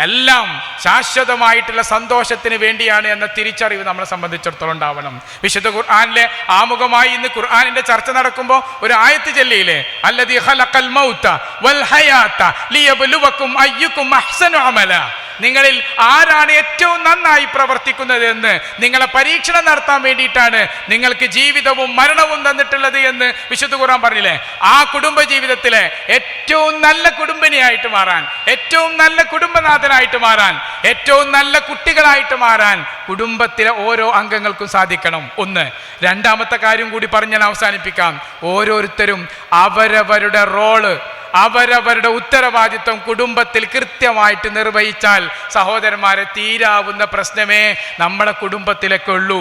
എല്ലാം ശാശ്വതമായിട്ടുള്ള സന്തോഷത്തിന് വേണ്ടിയാണ് എന്ന തിരിച്ചറിവ് നമ്മളെ സംബന്ധിച്ചിടത്തോളം ഉണ്ടാവണം. വിശുദ്ധ ഖുർആാനിലെ ആമുഖമായി ഇന്ന് ഖുർആാനിന്റെ ചർച്ച നടക്കുമ്പോൾ ഒരു ആയത്ത് ചെല്ലിയില്ലേ? അല്ലതി വൽ അഹ്സനു അമല. നിങ്ങളിൽ ആരാണ് ഏറ്റവും നന്നായി പ്രവർത്തിക്കുന്നത് എന്ന് നിങ്ങളെ പരീക്ഷണം നടത്താൻ വേണ്ടിയിട്ടാണ് നിങ്ങൾക്ക് ജീവിതവും മരണവും തന്നിട്ടുള്ളത് എന്ന് വിശുദ്ധ ഖുർആൻ പറഞ്ഞില്ലേ? ആ കുടുംബ ജീവിതത്തിലെ ഏറ്റവും നല്ല കുടുംബിനിയായിട്ട് മാറാൻ ഏറ്റവും നല്ല കുടുംബനാഥനായിട്ട് മാറാൻ ഏറ്റവും നല്ല കുട്ടികളായിട്ട് മാറാൻ കുടുംബത്തിലെ ഓരോ അംഗങ്ങൾക്കും സാധിക്കണം. ഒന്ന് രണ്ടാമത്തെ കാര്യം കൂടി പറഞ്ഞാൽ അവസാനിപ്പിക്കാം. ഓരോരുത്തരും അവരവരുടെ റോൾ അവരവരുടെ ഉത്തരവാദിത്വം കുടുംബത്തിൽ കൃത്യമായിട്ട് നിർവഹിച്ചാൽ സഹോദരന്മാരെ തീരാവുന്ന പ്രശ്നമേ നമ്മളെ കുടുംബത്തിലൊക്കെ ഉള്ളൂ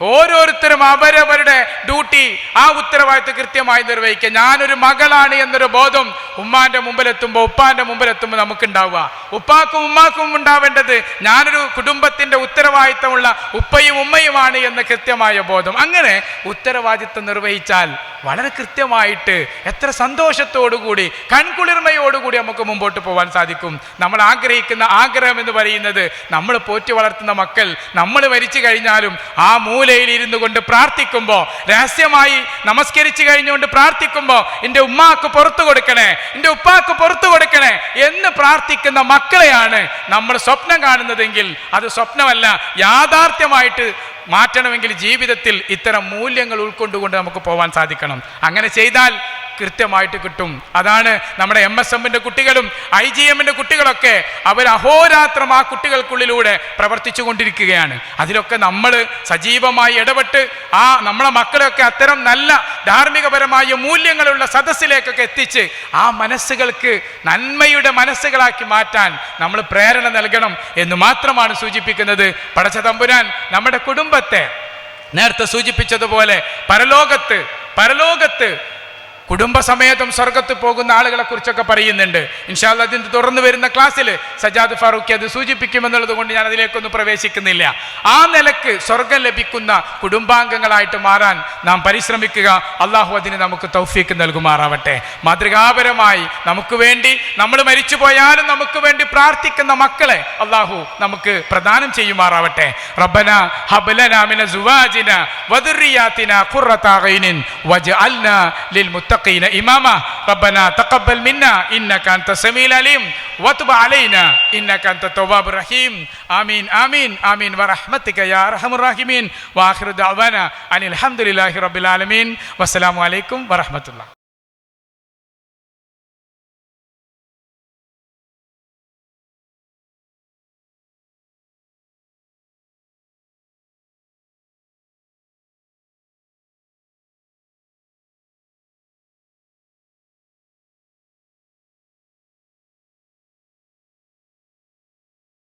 ഓരോരുത്തരും അവരവരുടെ ഡ്യൂട്ടി ആ ഉത്തരവാദിത്വം കൃത്യമായി നിർവഹിക്കുക. ഞാനൊരു മകളാണ് എന്നൊരു ബോധം ഉമ്മാന്റെ മുമ്പിലെത്തുമ്പോൾ ഉപ്പാന്റെ മുമ്പിലെത്തുമ്പോൾ നമുക്കുണ്ടാവുക. ഉപ്പാക്കും ഉമ്മാക്കും ഉണ്ടാവേണ്ടത് ഞാനൊരു കുടുംബത്തിന്റെ ഉത്തരവാദിത്തമുള്ള ഉപ്പയും ഉമ്മയുമാണ് എന്ന കൃത്യമായ ബോധം. അങ്ങനെ ഉത്തരവാദിത്വം നിർവഹിച്ചാൽ വളരെ കൃത്യമായിട്ട് എത്ര സന്തോഷത്തോടുകൂടി കൺകുളിർമയോടുകൂടി നമുക്ക് മുമ്പോട്ട് പോകാൻ സാധിക്കും. നമ്മൾ ആഗ്രഹിക്കുന്ന ആഗ്രഹം എന്ന് പറയുന്നത് നമ്മൾ പോറ്റി വളർത്തുന്ന മക്കൾ നമ്മൾ മരിച്ചു കഴിഞ്ഞാലും ആ മൂലയിൽ ഇരുന്നു കൊണ്ട് പ്രാർത്ഥിക്കുമ്പോൾ രഹസ്യമായി നമസ്കരിച്ചു കഴിഞ്ഞുകൊണ്ട് പ്രാർത്ഥിക്കുമ്പോൾ എന്റെ ഉമ്മാക്ക് പുറത്തു കൊടുക്കണേ എന്റെ ഉപ്പാക്ക് പുറത്തു കൊടുക്കണേ എന്ന് പ്രാർത്ഥിക്കുന്ന മക്കളെയാണ് നമ്മൾ സ്വപ്നം കാണുന്നതെങ്കിൽ അത് സ്വപ്നമല്ല യാഥാർത്ഥ്യമായിട്ട് മാറ്റണമെങ്കിൽ ജീവിതത്തിൽ ഇത്തരം മൂല്യങ്ങൾ ഉൾക്കൊണ്ടുകൊണ്ട് നമുക്ക് പോകാൻ സാധിക്കണം. അങ്ങനെ ചെയ്താൽ കൃത്യമായിട്ട് കിട്ടും. അതാണ് നമ്മുടെ എം എസ് എമ്മിന്റെ കുട്ടികളും ഐ ജി എമ്മിന്റെ കുട്ടികളൊക്കെ അവർ അഹോരാത്രം ആ കുട്ടികൾക്കുള്ളിലൂടെ പ്രവർത്തിച്ചു കൊണ്ടിരിക്കുകയാണ്. അതിലൊക്കെ നമ്മൾ സജീവമായി ഇടപെട്ട് ആ നമ്മളെ മക്കളെയൊക്കെ അത്തരം നല്ല ധാർമ്മികപരമായ മൂല്യങ്ങളുള്ള സദസ്സിലേക്കൊക്കെ എത്തിച്ച് ആ മനസ്സുകൾക്ക് നന്മയുടെ മനസ്സുകളാക്കി മാറ്റാൻ നമ്മൾ പ്രേരണ നൽകണം എന്ന് മാത്രമാണ് സൂചിപ്പിക്കുന്നത്. പടച്ച തമ്പുരാൻ നമ്മുടെ കുടുംബത്തെ നേരത്തെ സൂചിപ്പിച്ചതുപോലെ പരലോകത്ത് പരലോകത്ത് കുടുംബസമേതം സ്വർഗത്ത് പോകുന്ന ആളുകളെ കുറിച്ചൊക്കെ പറയുന്നുണ്ട്. ഇൻഷാല്ല അതിന് തുടർന്ന് വരുന്ന ക്ലാസ്സിൽ സജാദ് ഫാറൂഖി അത് സൂചിപ്പിക്കുമെന്നുള്ളത് കൊണ്ട് ഞാൻ അതിലേക്കൊന്നും പ്രവേശിക്കുന്നില്ല. ആ നിലയ്ക്ക് സ്വർഗം ലഭിക്കുന്ന കുടുംബാംഗങ്ങളായിട്ട് മാറാൻ നാം പരിശ്രമിക്കുക. അള്ളാഹു അതിന് നമുക്ക് തൗഫീക്ക് നൽകുമാറാവട്ടെ. മാതൃകാപരമായി നമുക്ക് വേണ്ടി നമ്മൾ മരിച്ചു പോയാലും നമുക്ക് വേണ്ടി പ്രാർത്ഥിക്കുന്ന മക്കളെ അള്ളാഹു നമുക്ക് പ്രദാനം ചെയ്യുമാറാവട്ടെ. റബ്ബന ഹബലനാമിന മിന സുവാജിന വദുറിയാത്തിന ഖുറത ലിൽ വജഅൽന للمتقين إماما. ربنا تقبل منا. إنك أنت السميع العليم. وتب علينا. إنك أنت التواب الرحيم. آمين آمين آمين. ورحمتك يا أرحم الراحمين. وآخر دعوانا أن الحمد لله رب العالمين. والسلام عليكم ورحمة الله.